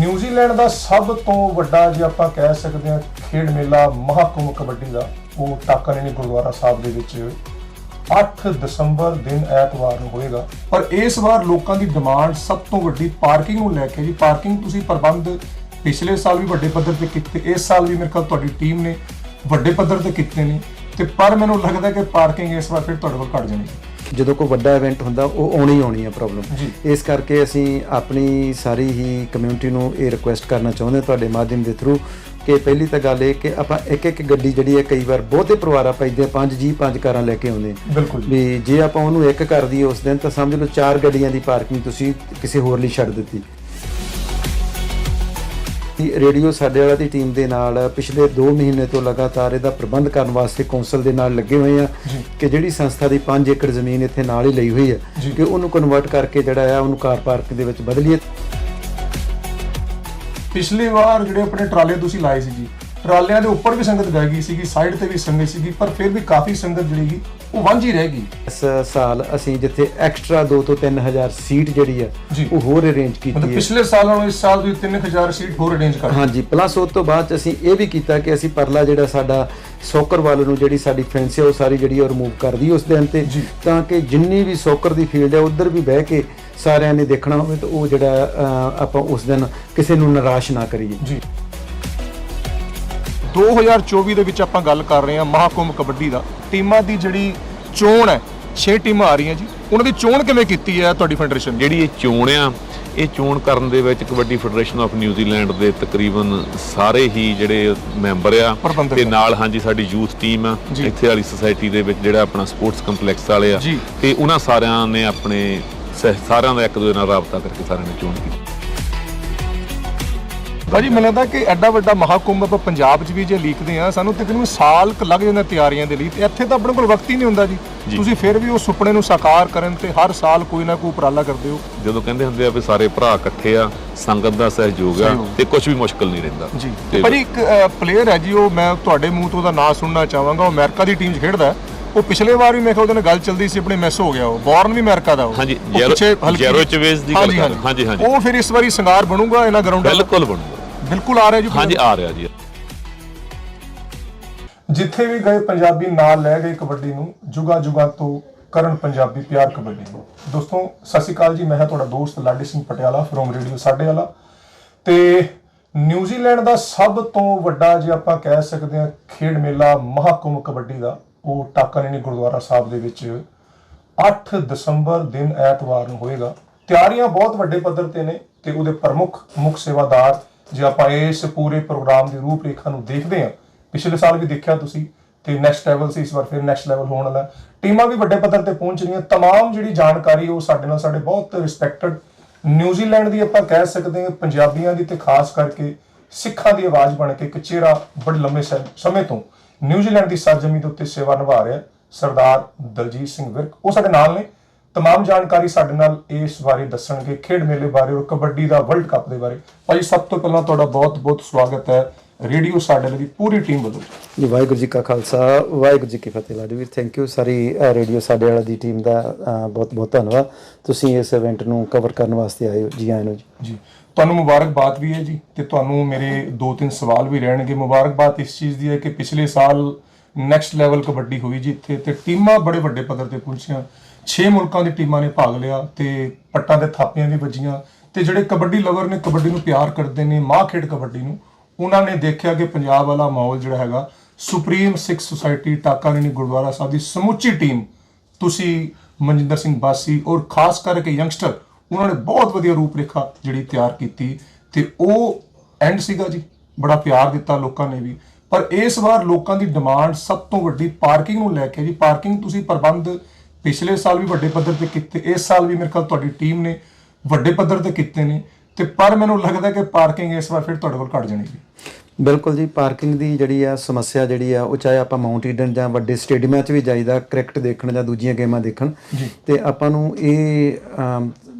New Zealand ਦਾ ਸਭ ਤੋਂ ਵੱਡਾ ਜੇ ਆਪਾਂ ਕਹਿ ਸਕਦੇ ਹਾਂ ਖੇਡ ਮੇਲਾ ਮਹਾਕੁੰਭ ਕਬੱਡੀ ਦਾ, ਉਹ ਟਾਕਰੇਨੀ ਗੁਰਦੁਆਰਾ ਸਾਹਿਬ ਦੇ ਵਿੱਚ 8 ਦਸੰਬਰ ਦਿਨ ਐਤਵਾਰ ਨੂੰ ਹੋਏਗਾ। ਪਰ ਇਸ ਵਾਰ ਲੋਕਾਂ ਦੀ ਡਿਮਾਂਡ ਸਭ ਤੋਂ ਵੱਡੀ ਪਾਰਕਿੰਗ ਨੂੰ ਲੈ ਕੇ ਜੀ। ਪਾਰਕਿੰਗ ਤੁਸੀਂ ਪ੍ਰਬੰਧ ਪਿਛਲੇ ਸਾਲ ਵੀ ਵੱਡੇ ਪੱਧਰ ਤੇ ਕੀਤੇ, ਇਸ ਸਾਲ ਵੀ ਮੇਰੇ ਖਿਆਲ ਤੁਹਾਡੀ ਟੀਮ ਨੇ ਵੱਡੇ ਪੱਧਰ ਤੇ ਕੀਤੇ ਨੇ। ਤੇ ਪਰ ਮੈਨੂੰ ਲੱਗਦਾ ਕਿ ਪਾਰਕਿੰਗ ਇਸ ਵਾਰ ਫਿਰ ਤੁਹਾਡੇ ਕੋਲ ਘਟ ਜਾਣੀ ਜਦੋਂ ਕੋਈ ਵੱਡਾ ਇਵੈਂਟ ਹੁੰਦਾ ਉਹ ਆਉਣੀ ਹੀ ਆਉਣੀ ਹੈ ਪ੍ਰੋਬਲਮ। ਇਸ ਕਰਕੇ ਅਸੀਂ ਆਪਣੀ ਸਾਰੀ ਹੀ ਕਮਿਊਨਿਟੀ ਨੂੰ ਇਹ ਰਿਕੁਐਸਟ ਕਰਨਾ ਚਾਹੁੰਦੇ ਹਾਂ ਤੁਹਾਡੇ ਮਾਧਿਅਮ ਦੇ ਥਰੂ ਕਿ ਪਹਿਲੀ ਤਾਂ ਗੱਲ ਇਹ ਕਿ ਆਪਾਂ ਇੱਕ ਇੱਕ ਗੱਡੀ ਜਿਹੜੀ ਹੈ ਕਈ ਵਾਰ ਬਹੁਤੇ ਪਰਿਵਾਰ ਆਪਾਂ ਇੱਦੇ ਪੰਜ ਜੀ ਪੰਜ ਕਾਰਾਂ ਲੈ ਕੇ ਆਉਂਦੇ। ਬਿਲਕੁਲ ਵੀ ਜੇ ਆਪਾਂ ਉਹਨੂੰ ਇੱਕ ਕਰ ਦਈਏ ਉਸ ਦਿਨ ਤਾਂ ਸਮਝ ਲਓ ਚਾਰ ਗੱਡੀਆਂ ਦੀ ਪਾਰਕਿੰਗ ਤੁਸੀਂ ਕਿਸੇ ਹੋਰ ਲਈ ਛੱਡ ਦਿੱਤੀ ਰੇਡੀਓ ਸਾਡੇ ਵਾਲਾ ਦੀ ਟੀਮ ਦੇ ਨਾਲ ਪਿਛਲੇ 2 ਮਹੀਨੇ ਤੋਂ ਲਗਾਤਾਰ ਇਹਦਾ ਪ੍ਰਬੰਧ ਕਰਨ ਵਾਸਤੇ ਕੌਂਸਲ ਦੇ ਨਾਲ ਲੱਗੇ ਹੋਏ ਆ। ਕਿ ਜਿਹੜੀ ਸੰਸਥਾ ਦੀ 5 ਏਕੜ ਜ਼ਮੀਨ ਇੱਥੇ ਨਾਲ ਹੀ ਲਈ ਹੋਈ। ਹੈ ਕਿ ਉਹਨੂੰ ਕਨਵਰਟ ਕਰਕੇ ਜਿਹੜਾ ਆ ਉਹਨੂੰ ਕਾਰ ਪਾਰਕ ਦੇ ਵਿੱਚ ਬਦਲੀਏ ਪਿਛਲੀ ਵਾਰ ਜਿਹੜੇ ਆਪਣੇ ਟਰਾਲੇ ਤੁਸੀਂ ਲਾਏ ਸੀ ਜੀ ਟਰਾਲਿਆਂ ਦੇ ਉੱਪਰ ਵੀ ਸੰਗਤ ਬਹਿ ਗਈ ਸੀਗੀ ਸਾਈਡ ਤੇ ਵੀ ਸੰਗਤ ਸੀਗੀ ਪਰ ਫਿਰ ਵੀ ਕਾਫੀ ਸੰਗਤ ਜਿਹੜੀ ਗਈ ਉਹ ਵਾਂਝੀ ਰਹਿ ਗਈ। ਇਸ ਸਾਲ ਅਸੀਂ ਜਿੱਥੇ ਐਕਸਟਰਾ 2 ਤੋਂ 3000 ਸੀਟ ਜਿਹੜੀ ਹੈ ਜੀ। ਉਹ ਹੋਰ ਅਰੇਂਜ ਮਤਲਬ ਕੀਤੀ ਹੈ। ਪਿਛਲੇ ਸਾਲ ਨਾਲੋਂ ਇਸ ਸਾਲ ਦੀ 3000 ਸੀਟ ਹੋਰ ਅਰੇਂਜ ਕਰ ਹਾਂਜੀ ਪਲੱਸ ਉਸ ਤੋਂ ਬਾਅਦ 'ਚ ਅਸੀਂ ਇਹ ਵੀ ਕੀਤਾ ਕਿ ਅਸੀਂ ਪਰਲਾ ਜਿਹੜਾ ਸਾਡਾ ਸੋਕਰ ਵੱਲ ਨੂੰ ਜਿਹੜੀ ਸਾਡੀ ਫੈਂਸ ਹੈ ਉਹ ਸਾਰੀ ਜਿਹੜੀ ਉਹ ਰਿਮੂਵ ਕਰ ਦਈ ਉਸ ਦਿਨ ਤੇ ਜੀ। ਤਾਂ ਕਿ ਜਿੰਨੀ ਵੀ ਸੋਕਰ ਦੀ ਫੀਲਡ ਹੈ ਉਧਰ ਵੀ ਬਹਿ ਕੇ ਸਾਰਿਆਂ ਨੇ ਦੇਖਣਾ ਹੋਵੇ ਤਾਂ ਉਹ ਜਿਹੜਾ ਅਹ, ਆਪਾਂ ਉਸ ਦਿਨ ਕਿਸੇ ਨੂੰ ਨਿਰਾਸ਼ ਨਾ ਕਰੀਏ। ਜੀ। 2024 ਦੇ ਵਿੱਚ ਆਪਾਂ ਗੱਲ ਕਰ ਰਹੇ ਹਾਂ ਮਹਾਕੁੰਭ ਕਬੱਡੀ ਦਾ ਟੀਮਾਂ ਦੀ ਜਿਹੜੀ ਚੋਣ ਹੈ 6 ਟੀਮਾਂ ਆ ਰਹੀਆਂ ਜੀ ਉਹਨਾਂ ਦੀ ਚੋਣ ਕਿਵੇਂ ਕੀਤੀ ਹੈ ਤੁਹਾਡੀ ਫੈਡਰੇਸ਼ਨ ਨੇ ਜਿਹੜੀ ਇਹ ਚੋਣ ਆ ਇਹ ਚੋਣ ਕਰਨ ਦੇ ਵਿੱਚ ਕਬੱਡੀ ਫੈਡਰੇਸ਼ਨ ਆਫ ਨਿਊਜ਼ੀਲੈਂਡ ਦੇ ਤਕਰੀਬਨ ਸਾਰੇ ਹੀ ਜਿਹੜੇ ਮੈਂਬਰ ਆ ਪ੍ਰਬੰਧਕ ਤੇ। ਨਾਲ ਹਾਂਜੀ ਸਾਡੀ ਯੂਥ ਟੀਮ ਆ ਜੀ। ਇੱਥੇ ਵਾਲੀ ਸੁਸਾਇਟੀ ਦੇ ਵਿੱਚ ਜਿਹੜਾ ਆਪਣਾ ਸਪੋਰਟਸ ਕੰਪਲੈਕਸ ਵਾਲੇ ਆ ਜੀ। ਤੇ ਉਹਨਾਂ ਸਾਰਿਆਂ ਨੇ ਆਪਣੇ ਸਹਿ- ਸਾਰਿਆਂ ਦਾ ਇੱਕ ਦੂਜੇ ਨਾਲ ਰਾਬਤਾ ਕਰਕੇ ਸਾਰਿਆਂ ਨੇ ਚੋਣ ਕੀਤੀ ਭਾਜੀ ਮੈਨੂੰ ਲੱਗਦਾ ਕਿ ਐਡਾ ਵੱਡਾ ਮਹਾਕੁੰਭ ਆਪਾਂ ਪੰਜਾਬ 'ਚ ਵੀ ਜੇ ਲੀਕਦੇ ਆ ਸਾਨੂੰ ਤਕਰੀਬਨ ਸਾਲ ਕੁ ਲੱਗ ਜਾਂਦਾ ਤਿਆਰੀਆਂ ਦੇ ਲਈ ਤੇ ਇੱਥੇ ਤਾਂ ਆਪਣੇ ਕੋਲ ਵਕਤ ਹੀ ਨਹੀਂ ਹੁੰਦਾ ਜੀ। ਤੁਸੀਂ ਫਿਰ ਵੀ ਉਹ ਸੁਪਨੇ ਨੂੰ ਸਾਕਾਰ ਕਰਨ ਤੇ ਹਰ ਸਾਲ ਕੋਈ ਨਾ ਕੋਈ ਉਪਰਾਲਾ ਕਰਦੇ ਹੋ। ਜਦੋਂ ਕਹਿੰਦੇ ਹੁੰਦੇ ਆ ਵੀ ਸਾਰੇ ਭਰਾ ਇਕੱਠੇ ਆ ਸੰਗਤ ਦਾ ਸਹਿਯੋਗ ਆ। ਤੇ ਕੁਝ ਵੀ ਮੁਸ਼ਕਲ ਨਹੀਂ ਰਹਿੰਦਾ। ਜੀ। ਭਾਜੀ ਇੱਕ ਪਲੇਅਰ ਹੈ ਜੀ ਉਹ ਮੈਂ ਤੁਹਾਡੇ ਮੂੰਹ ਤੋਂ ਉਹਦਾ ਨਾਮ ਸੁਣਨਾ ਚਾਹਾਂਗਾ ਉਹ ਅਮਰੀਕਾ ਦੀ ਟੀਮ 'ਚ ਖੇਡਦਾ। ਉਹ ਪਿਛਲੇ ਵਾਰ ਵੀ ਮੈਂ ਕਿਹਾ ਉਹਦੇ ਨਾਲ ਗੱਲ ਚੱਲਦੀ ਸੀ ਆਪਣੇ ਮਿਸ ਹੋ ਗਿਆ ਉਹ। ਬੌਰਨ ਵੀ ਅਮਰੀਕਾ ਦਾ ਉਹ। ਹਾਂਜੀ, ਜੈਰੋ- ਜੈਰੋਚਵੇਜ਼ ਦੀ ਗੱਲ ਹਾਂਜੀ, ਹਾਂਜੀ। ਉਹ ਫਿਰ ਇਸ ਵਾਰੀ ਸੰਗਾਰ ਬਣੂਗਾ ਇਹਨਾਂ ਗਰਾਊਂਡਾਂ ਬਿਲਕੁਲ ਬਣੂਗਾ। ਬਿਲਕੁਲ ਆ ਰਿਹਾ ਜੀ ਹਾਂਜੀ ਆ ਰਿਹਾ ਜੀ। ਜਿੱਥੇ ਵੀ ਗਏ ਪੰਜਾਬੀ ਨਾਲ ਲੈ ਗਏ ਕਬੱਡੀ ਨੂੰ ਜੁਗਾ ਜੁਗਾ ਤੋਂ ਕਰਨ ਪੰਜਾਬੀ ਪਿਆਰ ਕਬੱਡੀ ਨੂੰ। ਦੋਸਤੋ ਸਤਿ ਸ਼੍ਰੀ ਅਕਾਲ ਜੀ ਮੈਂ ਹਾਂ ਤੁਹਾਡਾ ਦੋਸਤ ਲਾਡੀ ਸਿੰਘ ਪਟਿਆਲਾ ਫਰੋਮ ਰੇਡੀਓ ਸਾਡੇ ਵਾਲਾ ਤੇ ਨਿਊਜ਼ੀਲੈਂਡ ਦਾ ਸਭ ਤੋਂ ਵੱਡਾ ਜੇ ਆਪਾਂ ਕਹਿ ਸਕਦੇ ਹਾਂ ਖੇਡ ਮੇਲਾ ਮਹਾਕੁੰਭ ਕਬੱਡੀ ਦਾ ਉਹ ਟਾਕਰੇਨੀ ਗੁਰਦੁਆਰਾ ਸਾਹਿਬ ਦੇ ਵਿੱਚ 8 ਦਸੰਬਰ ਦਿਨ ਐਤਵਾਰ ਨੂੰ ਹੋਏਗਾ। ਤਿਆਰੀਆਂ ਬਹੁਤ ਵੱਡੇ ਪੱਧਰ ਤੇ ਨੇ ਤੇ ਉਹਦੇ ਪ੍ਰਮੁੱਖ ਮੁੱਖ ਸੇਵਾਦਾਰ ਜੇ ਆਪਾਂ ਇਸ ਪੂਰੇ ਪ੍ਰੋਗਰਾਮ ਦੀ ਰੂਪਰੇਖਾ ਨੂੰ ਦੇਖਦੇ ਹਾਂ, ਪਿਛਲੇ ਸਾਲ ਵੀ ਦੇਖਿਆ ਤੁਸੀਂ ਤੇ ਨੈਕਸਟ ਲੈਵਲ ਸੀ, ਇਸ ਵਾਰ ਫਿਰ ਨੈਕਸਟ ਲੈਵਲ ਹੋਣ ਵਾਲਾ। ਟੀਮਾਂ ਵੀ ਵੱਡੇ ਪੱਧਰ ਤੇ ਪਹੁੰਚ ਰਹੀਆਂ, ਤਮਾਮ ਜਿਹੜੀ ਜਾਣਕਾਰੀ ਉਹ ਸਾਡੇ ਨਾਲ ਸਾਡੇ ਬਹੁਤ ਰਿਸਪੈਕਟਡ ਨਿਊਜ਼ੀਲੈਂਡ ਦੀ ਆਪਾਂ ਕਹਿ ਸਕਦੇ ਹਾਂ, ਪੰਜਾਬੀਆਂ ਦੀ ਤੇ ਖਾਸ ਕਰਕੇ ਸਿੱਖਾਂ ਦੀ ਆਵਾਜ਼ ਬਣ ਕੇ ਇੱਕ ਚਿਹਰਾ ਬੜੇ ਲੰਮੇ ਸਮ- ਸਮੇਂ ਤੋਂ ਨਿਊਜ਼ੀਲੈਂਡ ਦੀ ਸਰਜਮੀ ਦੇ ਉੱਤੇ ਸੇਵਾ ਨਿਭਾ ਰਿਹਾ ਸਰਦਾਰ ਦਲਜੀਤ ਸਿੰਘ ਵਿਰਕ। ਉਹ ਸਾਡੇ ਨਾਲ ਨੇ। ਤਮਾਮ ਜਾਣਕਾਰੀ ਸਾਡੇ ਨਾਲ ਇਸ ਬਾਰੇ ਦੱਸਣਗੇ ਖੇਡ ਮੇਲੇ ਬਾਰੇ ਔਰ ਕਬੱਡੀ ਦਾ ਵਰਲਡ ਕੱਪ ਦੇ ਬਾਰੇ ਭਾਈ ਸਭ ਤੋਂ ਪਹਿਲਾਂ ਤੁਹਾਡਾ ਬਹੁਤ-ਬਹੁਤ ਸਵਾਗਤ ਹੈ ਰੇਡੀਓ ਸਾਡੇ ਲਈ ਦੀ ਪੂਰੀ ਟੀਮ ਵੱਲੋਂ ਜੀ ਵਾਹਿਗੁਰੂ ਜੀ ਕਾ ਖਾਲਸਾ ਵਾਹਿਗੁਰੂ ਜੀ ਕੀ ਫਤਿਹ ਲਾਡੀ ਵੀਰ ਥੈਂਕ ਯੂ ਸਾਰੀ ਰੇਡੀਓ ਸਾਡੇ ਵਾਲਾ ਦੀ ਟੀਮ ਦਾ ਬਹੁਤ ਬਹੁਤ ਧੰਨਵਾਦ ਤੁਸੀਂ ਇਸ ਇਵੈਂਟ ਨੂੰ ਕਵਰ ਕਰਨ ਵਾਸਤੇ ਆਏ ਹੋ ਜੀ ਆਇਆਂ ਨੂੰ ਜੀ ਜੀ ਤੁਹਾਨੂੰ ਮੁਬਾਰਕਬਾਦ ਵੀ ਹੈ ਜੀ ਤੇ ਤੁਹਾਨੂੰ ਮੇਰੇ ਦੋ ਤਿੰਨ ਸਵਾਲ ਵੀ ਰਹਿਣਗੇ ਮੁਬਾਰਕਬਾਦ ਇਸ ਚੀਜ਼ ਦੀ ਹੈ ਕਿ ਪਿਛਲੇ ਸਾਲ ਨੈਕਸਟ ਲੈਵਲ ਕਬੱਡੀ ਹੋਈ ਜੀ ਇੱਥੇ ਤੇ ਟੀਮਾਂ ਬੜੇ ਵੱਡੇ ਪੱਧਰ ਤੇ ਪਹੁੰਚੀਆਂ 6 ਮੁਲਕਾਂ ਦੀ ਟੀਮਾਂ ਨੇ ਭਾਗ ਲਿਆ ਤੇ ਪੱਟਾਂ ਦੇ ਥਾਪੀਆਂ ਵੀ ਵੱਜੀਆਂ ਤੇ ਜਿਹੜੇ ਕਬੱਡੀ ਲਵਰ ਨੇ, ਕਬੱਡੀ ਨੂੰ ਪਿਆਰ ਕਰਦੇ ਨੇ, ਮਾਂ ਖੇਡ ਕਬੱਡੀ ਨੂੰ, ਉਹਨਾਂ ਨੇ ਦੇਖਿਆ ਕਿ ਪੰਜਾਬ ਵਾਲਾ ਮਾਹੌਲ ਜਿਹੜਾ ਹੈਗਾ, ਸੁਪਰੀਮ ਸਿੱਖ ਸੁਸਾਇਟੀ ਟਾਕਾ ਟਾਕਾਰੇਨੀ ਗੁਰਦੁਆਰਾ ਸਾਹਿਬ ਦੀ ਸਮੁੱਚੀ ਟੀਮ, ਤੁਸੀਂ ਮਨਜਿੰਦਰ ਸਿੰਘ ਬਾਸੀ ਔਰ ਖਾਸ ਕਰਕੇ ਯੰਗਸਟਰ, ਉਹਨਾਂ ਨੇ ਬਹੁਤ ਵਧੀਆ ਰੂਪਰੇਖਾ ਜਿਹੜੀ ਤਿਆਰ ਕੀਤੀ ਤੇ ਉਹ ਐਂਡ ਸੀਗਾ ਜੀ, ਬੜਾ ਪਿਆਰ ਦਿੱਤਾ ਲੋਕਾਂ ਨੇ ਵੀ। ਪਰ ਇਸ ਵਾਰ ਲੋਕਾਂ ਦੀ ਡਿਮਾਂਡ ਸਭ ਤੋਂ ਵੱਡੀ ਪਾਰਕਿੰਗ ਨੂੰ ਲੈ ਕੇ ਜੀ, ਪਾਰਕਿੰਗ ਤੁਸੀਂ ਪ੍ਰਬੰਧ ਪਿਛਲੇ ਸਾਲ ਵੀ ਵੱਡੇ ਪੱਧਰ ਤੇ ਕੀਤੇ ਇਸ ਸਾਲ ਵੀ ਮੇਰੇ ਖਿਆਲ ਤੁਹਾਡੀ ਟੀਮ ਨੇ ਵੱਡੇ ਪੱਧਰ ਤੇ ਕੀਤੇ ਨੇ ਤੇ ਪਰ ਮੈਨੂੰ ਲੱਗਦਾ ਕਿ ਪਾਰਕਿੰਗ ਇਸ ਵਾਰ ਫਿਰ ਤੁਹਾਡੇ ਕੋਲ ਘਟ ਜਾਣੀ ਜੀ ਬਿਲਕੁਲ ਜੀ ਪਾਰਕਿੰਗ ਦੀ ਜਿਹੜੀ ਆ ਸਮੱਸਿਆ ਜਿਹੜੀ ਆ ਉਹ ਚਾਹੇ ਆਪਾਂ ਮਾਊਂਟ ਈਡਨ ਜਾਂ ਵੱਡੇ ਸਟੇਡੀਅਮਾਂ 'ਚ ਵੀ ਜਾਈਦਾ ਕ੍ਰਿਕਟ ਦੇਖਣ ਜਾਂ ਦੂਜੀਆਂ ਗੇਮਾਂ ਦੇਖਣ ਤੇ ਆਪਾਂ ਨੂੰ ਇਹ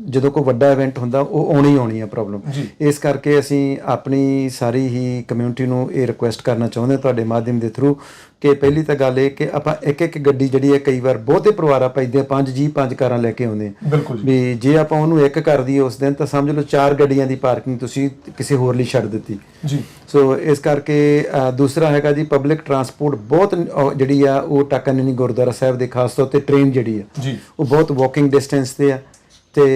ਜਦੋਂ ਕੋਈ ਵੱਡਾ ਇਵੈਂਟ ਹੁੰਦਾ ਉਹ ਆਉਣੀ ਆਉਣੀ ਆ ਪ੍ਰੋਬਲਮ। ਇਸ ਕਰਕੇ ਅਸੀਂ ਆਪਣੀ ਸਾਰੀ ਹੀ ਕਮਿਊਨਿਟੀ ਨੂੰ ਇਹ ਰਿਕੁਐਸਟ ਕਰਨਾ ਚਾਹੁੰਦੇ ਹਾਂ ਤੁਹਾਡੇ ਮਾਧਿਅਮ ਦੇ ਥਰੂ ਕਿ ਪਹਿਲੀ ਤਾਂ ਗੱਲ ਇਹ ਕਿ ਆਪਾਂ ਇੱਕ ਇੱਕ ਗੱਡੀ ਜਿਹੜੀ ਹੈ ਕਈ ਵਾਰ ਬਹੁਤੇ ਪਰਿਵਾਰ ਆਪਾਂ ਇੱਦਾਂ ਪੰਜ ਜੀ ਪੰਜ ਕਾਰਾਂ ਲੈ ਕੇ ਆਉਂਦੇ ਹਾਂ ਵੀ ਜੇ ਆਪਾਂ ਉਹਨੂੰ ਇੱਕ ਕਰ ਦਈਏ ਉਸ ਦਿਨ ਤਾਂ ਸਮਝ ਲਓ ਚਾਰ ਗੱਡੀਆਂ ਦੀ ਪਾਰਕਿੰਗ ਤੁਸੀਂ ਕਿਸੇ ਹੋਰ ਲਈ ਛੱਡ ਦਿੱਤੀ। ਜੀ। ਸੋ ਇਸ ਕਰਕੇ ਦੂਸਰਾ ਹੈਗਾ ਜੀ ਪਬਲਿਕ ਟਰਾਂਸਪੋਰਟ ਬਹੁਤ ਜਿਹੜੀ ਆ ਉਹ ਟਾਕਨਨੀ ਗੁਰਦੁਆਰਾ ਸਾਹਿਬ ਦੇ ਖਾਸ ਤੌਰ ਤੇ ਟ੍ਰੇਨ ਜਿਹੜੀ ਆ ਜੀ। ਉਹ ਬਹੁਤ ਵਾਕਿੰਗ ਡਿਸਟੈਂਸ ਤੇ ਆ। ਤੇ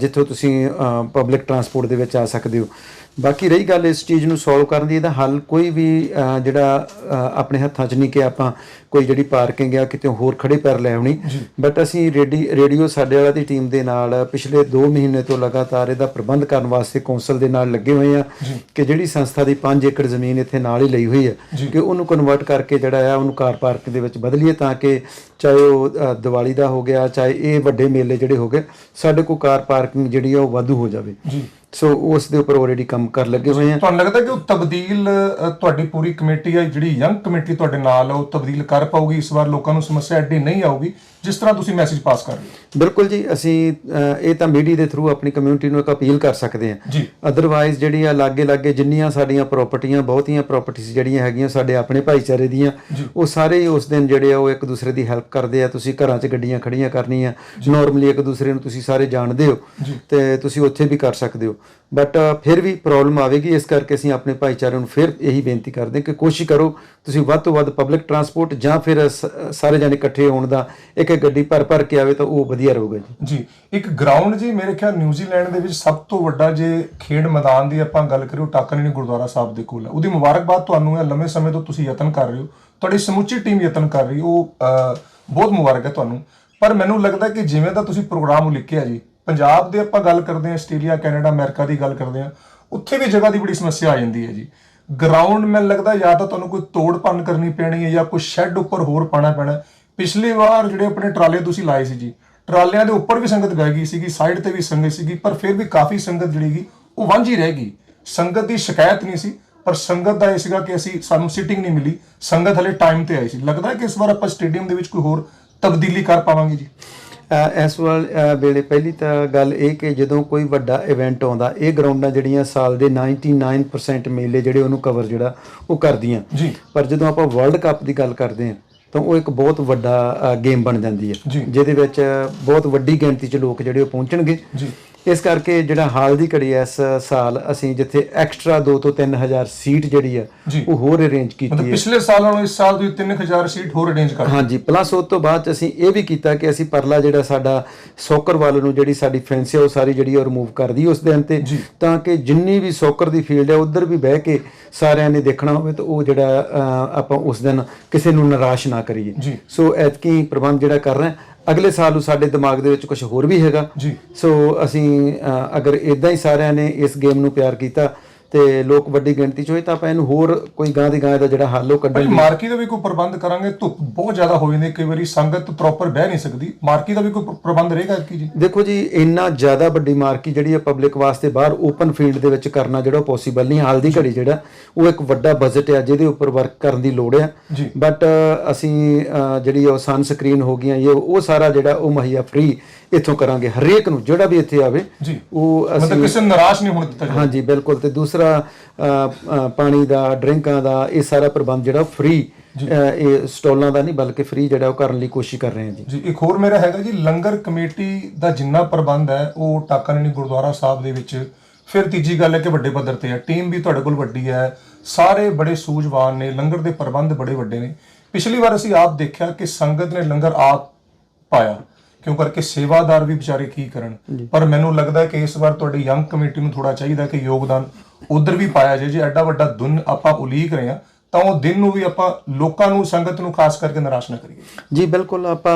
ਜਿੱਥੋਂ ਤੁਸੀਂ ਪਬਲਿਕ ਟਰਾਂਸਪੋਰਟ ਦੇ ਵਿੱਚ ਆ ਸਕਦੇ ਹੋ। ਬਾਕੀ ਰਹੀ ਗੱਲ ਇਸ ਚੀਜ਼ ਨੂੰ ਸੋਲਵ ਕਰਨ ਦੀ ਇਹਦਾ ਹੱਲ ਕੋਈ ਵੀ ਜਿਹੜਾ ਆਪਣੇ ਹੱਥਾਂ 'ਚ ਨਹੀਂ ਕਿ ਆਪਾਂ ਕੋਈ ਜਿਹੜੀ ਪਾਰਕਿੰਗ ਆ ਕਿਤੇ ਹੋਰ ਖੜੇ ਪੈਰ ਲੈ ਆਉਣੀ। ਬਟ ਅਸੀਂ ਰੇਡੀ ਰੇਡੀਓ ਸਾਡੇ ਵਾਲਾ ਦੀ ਟੀਮ ਦੇ ਨਾਲ ਪਿਛਲੇ 2 ਮਹੀਨੇ ਤੋਂ ਲਗਾਤਾਰ ਇਹਦਾ ਪ੍ਰਬੰਧ ਕਰਨ ਵਾਸਤੇ ਕੌਂਸਲ ਦੇ ਨਾਲ ਲੱਗੇ ਹੋਏ ਆ ਕਿ ਜਿਹੜੀ ਸੰਸਥਾ ਦੀ 5 ਏਕੜ ਜ਼ਮੀਨ ਇੱਥੇ ਨਾਲ ਹੀ ਲਈ ਹੋਈ ਹੈ ਕਿ ਉਹਨੂੰ ਕਨਵਰਟ ਕਰਕੇ ਜਿਹੜਾ ਆ ਉਹਨੂੰ ਕਾਰ ਪਾਰਕ ਦੇ ਵਿੱਚ ਬਦਲੀਏ ਤਾਂ ਕਿ ਚਾਹੇ ਉਹ ਦੀਵਾਲੀ ਦਾ ਹੋ ਗਿਆ ਚਾਹੇ ਇਹ ਵੱਡੇ ਮੇਲੇ ਜਿਹੜੇ ਹੋ ਗਏ ਸਾਡੇ ਕੋਲ ਕਾਰ ਪਾਰਕਿੰਗ ਜਿਹੜੀ ਆ ਉਹ ਵਾਧੂ ਹੋ ਜਾਵੇ। ਜੀ। ਸੋ ਉਸ ਦੇ ਉੱਪਰ ਆਲਰੇਡੀ ਕੰਮ ਕਰ ਲੱਗੇ ਹੋਏ ਆ। ਤੁਹਾਨੂੰ ਲੱਗਦਾ ਕਿ ਉਹ ਤਬਦੀਲ ਅ, ਤੁਹਾਡੀ ਪੂਰੀ ਕਮੇਟੀ ਹੈ ਜਿਹੜੀ ਯੰਗ ਕਮੇਟੀ ਤੁਹਾਡੇ ਨਾਲ ਹੈ ਉਹ ਤਬਦੀਲ ਕਰ ਪਾਊਗੀ ਇਸ ਵਾਰ ਲੋਕਾਂ ਨੂੰ ਸਮੱਸਿਆ ਐਡੀ ਨਹੀਂ ਆਊਗੀ ਜਿਸ ਤਰ੍ਹਾਂ ਤੁਸੀਂ ਮੈਸੇਜ ਪਾਸ ਕਰ ਰਹੇ ਹੋ? ਬਿਲਕੁਲ ਜੀ ਅਸੀਂ ਅ, ਇਹ ਤਾਂ ਮੀਡੀਆ ਦੇ ਥਰੂ ਆਪਣੀ ਕਮਿਊਨਿਟੀ ਨੂੰ ਇੱਕ ਅਪੀਲ ਕਰ ਸਕਦੇ ਹਾਂ। ਜੀ। ਅਦਰਵਾਈਜ਼ ਜਿਹੜੀ ਆ ਲਾਗੇ ਲਾਗੇ ਜਿੰਨੀਆਂ ਸਾਡੀਆਂ ਪ੍ਰਾਪਰਟੀਆਂ ਬਹੁਤੀਆਂ ਪ੍ਰਾਪਰਟੀਆਂ ਜਿਹੜੀਆਂ ਹੈਗੀਆਂ ਸਾਡੇ ਆਪਣੇ ਭਾਈਚਾਰੇ ਦੀਆਂ ਉਹ ਸਾਰੇ ਹੀ ਉਸ ਦਿਨ ਜਿਹੜੇ ਆ ਉਹ ਇੱਕ ਦੂਸਰੇ ਦੀ ਹੈਲਪ ਕਰਦੇ ਆ। ਤੁਸੀਂ ਘਰਾਂ 'ਚ ਗੱਡੀਆਂ ਖੜੀਆਂ ਕਰਨੀਆਂ ਨਾਰਮਲੀ ਇੱਕ ਦੂਸਰੇ ਨੂੰ ਤੁਸੀਂ ਸਾਰੇ ਜਾਣਦੇ ਹੋ ਤੇ ਤੁਸੀਂ ਉੱਥੇ ਵੀ ਕਰ ਸਕਦੇ ਹੋ। ਬਟ ਫਿਰ ਵੀ ਪ੍ਰੋਬਲਮ ਆਵੇਗੀ, ਇਸ ਕਰਕੇ ਅਸੀਂ ਆਪਣੇ ਭਾਈਚਾਰੇ ਨੂੰ ਫਿਰ ਇਹੀ ਬੇਨਤੀ ਕਰਦੇ ਹਾਂ ਕਿ ਕੋਸ਼ਿਸ਼ ਕਰੋ, ਤੁਸੀਂ ਵੱਧ ਤੋਂ ਵੱਧ ਪਬਲਿਕ ਟਰਾਂਸਪੋਰਟ ਜਾਂ ਫਿਰ ਸ- ਸਾਰੇ ਜਣੇ ਇਕੱਠੇ ਹੋਣ ਦਾ ਇੱਕ ਇੱਕ ਗੱਡੀ ਭਰ ਭਰ ਕੇ ਆਵੇ ਤਾਂ ਉਹ ਵਧੀਆ ਰਹੂਗਾ ਜੀ। ਜੀ, ਇੱਕ ਗਰਾਊਂਡ ਜੀ, ਮੇਰੇ ਖਿਆਲ ਨਿਊਜ਼ੀਲੈਂਡ ਦੇ ਵਿੱਚ ਸਭ ਤੋਂ ਵੱਡਾ ਜੇ ਖੇਡ ਮੈਦਾਨ ਦੀ ਆਪਾਂ ਗੱਲ ਕਰੀਏ ਟਾਕਨਨੀ ਗੁਰਦੁਆਰਾ ਸਾਹਿਬ ਦੇ ਕੋਲ ਹੈ। ਉਹਦੀ ਮੁਬਾਰਕਬਾਦ ਤੁਹਾਨੂੰ ਹੈ ਲੰਮੇ ਸਮੇਂ ਤੋਂ ਤੁਸੀਂ ਯਤਨ ਕਰ ਰਹੇ ਹੋ। ਤੁਹਾਡੀ ਸਮੁੱਚੀ ਟੀਮ ਯਤਨ ਕਰ ਰਹੀ ਉਹ ਬਹੁਤ ਮੁਬਾਰਕ ਹੈ ਤੁਹਾਨੂੰ। ਪਰ ਮੈਨੂੰ ਲੱਗਦਾ ਕਿ ਜਿਵੇਂ ਦਾ ਤੁਸੀਂ ਪ੍ਰੋਗਰਾਮ ਉਲੀਕਿਆ ਜੀ ਪੰਜਾਬ ਦੇ ਆਪਾਂ ਗੱਲ ਕਰਦੇ ਹਾਂ, ਆਸਟ੍ਰੇਲੀਆ, ਕੈਨੇਡਾ, ਅਮਰੀਕਾ ਦੀ ਗੱਲ ਕਰਦੇ ਹਾਂ, ਉੱਥੇ ਵੀ ਜਗ੍ਹਾ ਦੀ ਬੜੀ ਸਮੱਸਿਆ ਆ ਜਾਂਦੀ ਹੈ ਜੀ। ਗਰਾਊਂਡ ਮੈਨੂੰ ਲੱਗਦਾ ਜਾਂ ਤਾਂ ਤੁਹਾਨੂੰ ਕੋਈ ਤੋੜ ਭੰਨ ਕਰਨੀ ਪੈਣੀ ਹੈ ਜਾਂ ਕੋਈ ਸ਼ੈੱਡ ਉੱਪਰ ਹੋਰ ਪਾਣਾ ਪੈਣਾ ਪਿਛਲੀ ਵਾਰ ਜਿਹੜੇ ਆਪਣੇ ਟਰਾਲੇ ਤੁਸੀਂ ਲਾਏ ਸੀ ਜੀ, ਟਰਾਲਿਆਂ ਦੇ ਉੱਪਰ ਵੀ ਸੰਗਤ ਬਹਿ ਗਈ ਸੀਗੀ ਸਾਈਡ ਤੇ ਵੀ ਸੰਗਤ ਸੀਗੀ, ਪਰ ਫਿਰ ਵੀ ਕਾਫੀ ਸੰਗਤ ਜਿਹੜੀ ਗਈ ਉਹ ਵਾਂਝੀ ਰਹਿ ਗਈ। ਸੰਗਤ ਦੀ ਸ਼ਿਕਾਇਤ ਨਹੀਂ ਸੀ, ਪਰ ਸੰਗਤ ਦਾ ਇਹ ਸੀਗਾ ਕਿ ਅਸੀਂ, ਸਾਨੂੰ ਸੀਟਿੰਗ ਨਹੀਂ ਮਿਲੀ। ਸੰਗਤ ਹਲੇ ਟਾਈਮ ਤੇ ਆਈ ਸੀ। ਲੱਗਦਾ ਕਿ ਇਸ ਵਾਰ ਆਪਾਂ ਸਟੇਡੀਅਮ ਦੇ ਵਿੱਚ ਕੋਈ ਹੋਰ ਤਬਦੀਲੀ ਕਰ ਪਾਵਾਂਗੇ ਜੀ। ਇਸ ਵਾਲ ਪਹਿਲੀ ਤਾਂ ਗੱਲ ਇਹ ਕਿ ਜਦੋਂ ਕੋਈ ਵੱਡਾ ਇਵੈਂਟ ਆਉਂਦਾ ਇਹ ਗਰਾਊਂਡਾਂ ਜਿਹੜੀਆਂ ਸਾਲ ਦੇ 99% ਮੇਲੇ ਜਿਹੜੇ ਉਹਨੂੰ ਕਵਰ ਜਿਹੜਾ ਉਹ ਕਰਦੀਆਂ। ਜੀ। ਪਰ ਜਦੋਂ ਆਪਾਂ ਵਰਲਡ ਕੱਪ ਦੀ ਗੱਲ ਕਰਦੇ ਹਾਂ ਤਾਂ ਉਹ ਇੱਕ ਬਹੁਤ ਵੱਡਾ ਗੇਮ ਬਣ ਜਾਂਦੀ। ਹੈ। ਜਿਹਦੇ ਵਿੱਚ ਬਹੁਤ ਵੱਡੀ ਗਿਣਤੀ 'ਚ ਲੋਕ ਜਿਹੜੇ ਉਹ ਪਹੁੰਚਣਗੇ। ਜੀ। ਇਸ ਕਰਕੇ ਜਿਹੜਾ ਹਾਲ ਦੀ ਘੜੀ ਇਸ ਸਾਲ ਅਸੀਂ ਜਿੱਥੇ ਐਕਸਟਰਾ 2 ਤੋਂ 3000 ਸੀਟ ਜਿਹੜੀ ਜੀ। ਉਹ ਹੋਰ ਅਰੇਂਜ ਕੀਤੀ ਹੈ ਪਿਛਲੇ ਸਾਲ ਨਾਲੋਂ ਇਸ ਸਾਲ ਤੁਸੀਂ 3000 ਸੀਟ ਹੋਰ ਅਰੇਂਜ ਕਰ ਹਾਂਜੀ ਪਲੱਸ ਉਸ ਤੋਂ ਬਾਅਦ ਅਸੀਂ ਇਹ ਵੀ ਕੀਤਾ ਕਿ ਅਸੀਂ ਪਰਲਾ ਜਿਹੜਾ ਸਾਡਾ ਸੋਕਰ ਵੱਲ ਨੂੰ ਜਿਹੜੀ ਸਾਡੀ ਫੈਂਸ ਹੈ ਉਹ ਸਾਰੀ ਜਿਹੜੀ ਉਹ ਰਿਮੂਵ ਕਰ ਦਈ ਉਸ ਦਿਨ ਤੇ। ਤਾਂ ਕਿ ਜਿੰਨੀ ਵੀ ਸੋਕਰ ਦੀ ਫੀਲਡ ਹੈ ਉਧਰ ਵੀ ਬਹਿ ਕੇ ਸਾਰਿਆਂ ਨੇ ਦੇਖਣਾ ਹੋਵੇ ਤਾਂ ਉਹ ਜਿਹੜਾ ਆਪਾਂ ਉਸ ਦਿਨ ਕਿਸੇ ਨੂੰ ਨਿਰਾਸ਼ ਨਾ ਕਰੀਏ। ਸੋ ਐਤਕੀ ਪ੍ਰਬੰਧ ਜਿਹੜਾ ਕਰ ਰਹੇ ਅਗਲੇ ਸਾਲ ਨੂੰ ਸਾਡੇ ਦਿਮਾਗ ਦੇ ਵਿੱਚ ਕੁਝ ਹੋਰ ਵੀ ਹੈਗਾ ਜੀ। ਸੋ ਅਸੀਂ ਅਗਰ ਇਦਾਂ ਹੀ ਸਾਰਿਆਂ ਨੇ ਇਸ ਗੇਮ ਨੂੰ ਪਿਆਰ ਕੀਤਾ ਤੇ ਲੋਕ ਵੱਡੀ ਗਿਣਤੀ ਚ ਹੋਏ ਤਾਂ ਆਪਾਂ ਇਹਨੂੰ ਹੋਰ ਕੋਈ ਗਾਂ ਦੀ ਗਾਂ ਦਾ ਜਿਹੜਾ ਹੱਲ ਉਹ ਭਾਈ ਕੱਢਣ ਮਾਰਕੀ ਦਾ ਵੀ ਕੋਈ ਪ੍ਰਬੰਧ ਕਰਾਂਗੇ ਧੁੱਪ ਬਹੁਤ ਜ਼ਿਆਦਾ ਹੋ ਜਾਂਦੀ ਕਈ ਵਾਰੀ ਸੰਗਤ ਪ੍ਰੋਪਰ ਬਹਿ ਨਹੀਂ ਸਕਦੀ। ਮਾਰਕੀ ਦਾ ਵੀ ਕੋਈ ਪ੍ਰ- ਪ੍ਰਬੰਧ ਰਹੇਗਾ ਕੀ ਜੀ? ਦੇਖੋ ਜੀ ਇੰਨਾ ਜ਼ਿਆਦਾ ਵੱਡੀ ਮਾਰਕੀ ਜਿਹੜੀ ਹੈ ਪਬਲਿਕ ਵਾਸਤੇ ਬਾਹਰ ਓਪਨ ਫੀਲਡ ਦੇ ਵਿੱਚ ਕਰਨਾ ਜਿਹੜਾ ਪੋਸੀਬਲ ਨਹੀਂ ਹਾਲ ਦੀ ਘੜੀ ਜਿਹੜਾ ਉਹ ਇੱਕ ਵੱਡਾ ਬਜਟ ਹੈ ਜਿਹਦੇ ਉੱਪਰ ਵਰਕ ਕਰਨ ਦੀ ਲੋੜ ਹੈ। ਬਟ ਅਸੀਂ ਜਿਹੜੀ ਉਹ ਸਨ ਸਕਰੀਨ ਹੋ ਗਈਆਂ ਇਹ ਉਹ ਸਾਰਾ ਜਿਹੜਾ ਉਹ ਮੁਹੱਈਆ ਫ੍ਰੀ ਇੱਥੋਂ ਕਰਾਂਗੇ ਹਰੇਕ ਨੂੰ ਜਿਹੜਾ ਵੀ ਇੱਥੇ ਆਵੇ। ਉਹ ਮਤਲਬ ਅਸੀਂ ਕਿਸੇ ਨੂੰ ਨਿਰਾਸ਼ ਨਹੀਂ ਹੋਣ ਦਿੱਤਾ ਜਾਵੇ। ਹਾਂਜੀ ਬਿਲਕੁਲ ਤੇ ਦੂਸਰਾ ਪਾਣੀ ਦਾ ਡਰਿੰਕਾਂ ਦਾ ਇਹ ਸਾਰਾ ਪ੍ਰਬੰਧ ਜਿਹੜਾ ਫ੍ਰੀ ਇਹ ਸਟਾਲਾਂ ਦਾ ਨਹੀਂ ਬਲਕਿ ਫ੍ਰੀ ਜਿਹੜਾ ਉਹ ਕਰਨ ਲਈ ਕੋਸ਼ਿਸ਼ ਕਰ ਰਹੇ ਹਾਂ ਜੀ। ਜੀ ਇੱਕ ਹੋਰ ਮੇਰਾ ਹੈਗਾ ਜੀ ਲੰਗਰ ਕਮੇਟੀ ਦਾ ਜਿੰਨਾ ਪ੍ਰਬੰਧ ਹੈ ਉਹ ਟਾਕਾਨਨੀ ਗੁਰਦੁਆਰਾ ਸਾਹਿਬ ਦੇ ਵਿੱਚ। ਫਿਰ ਤੀਜੀ ਗੱਲ ਹੈ ਕਿ ਵੱਡੇ ਪੱਧਰ ਤੇ ਹੈ। ਟੀਮ ਵੀ ਤੁਹਾਡੇ ਕੋਲ ਵੱਡੀ ਹੈ। ਸਾਰੇ ਬੜੇ ਸੂਝਵਾਨ ਨੇ ਲੰਗਰ ਦੇ ਪ੍ਰਬੰਧ ਬੜੇ ਵੱਡੇ ਨੇ। ਪਿਛਲੀ ਵਾਰ ਅਸੀਂ ਆਪ ਦੇਖਿਆ ਕਿ ਸੰਗਤ ਨੇ ਲੰਗਰ ਆਪ ਪਾਇਆ। ਕਿਉਂ ਕਰਕੇ ਸੇਵਾਦਾਰ ਵੀ ਵਿਚਾਰੇ ਕੀ ਕਰਨ? ਪਰ ਮੈਨੂੰ ਲੱਗਦਾ ਹੈ ਕਿ ਇਸ ਵਾਰ ਤੁਹਾਡੀ ਯੰਗ ਕਮੇਟੀ ਨੂੰ ਥੋੜਾ ਚਾਹੀਦਾ ਕਿ ਯੋਗਦਾਨ ਉਧਰ ਵੀ ਪਾਇਆ ਜੇ ਜੇ ਐਡਾ ਵੱਡਾ ਦਿਨ ਆਪਾਂ ਉਲੀਕ ਰਹੇ ਹਾਂ ਤਾਂ ਉਹ ਦਿਨ ਨੂੰ ਵੀ ਆਪਾਂ ਲੋਕਾਂ ਨੂੰ ਸੰਗਤ ਨੂੰ ਖਾਸ ਕਰਕੇ ਨਿਰਾਸ਼ ਨਾ ਕਰੀਏ। ਜੀ ਬਿਲਕੁਲ ਆਪਾਂ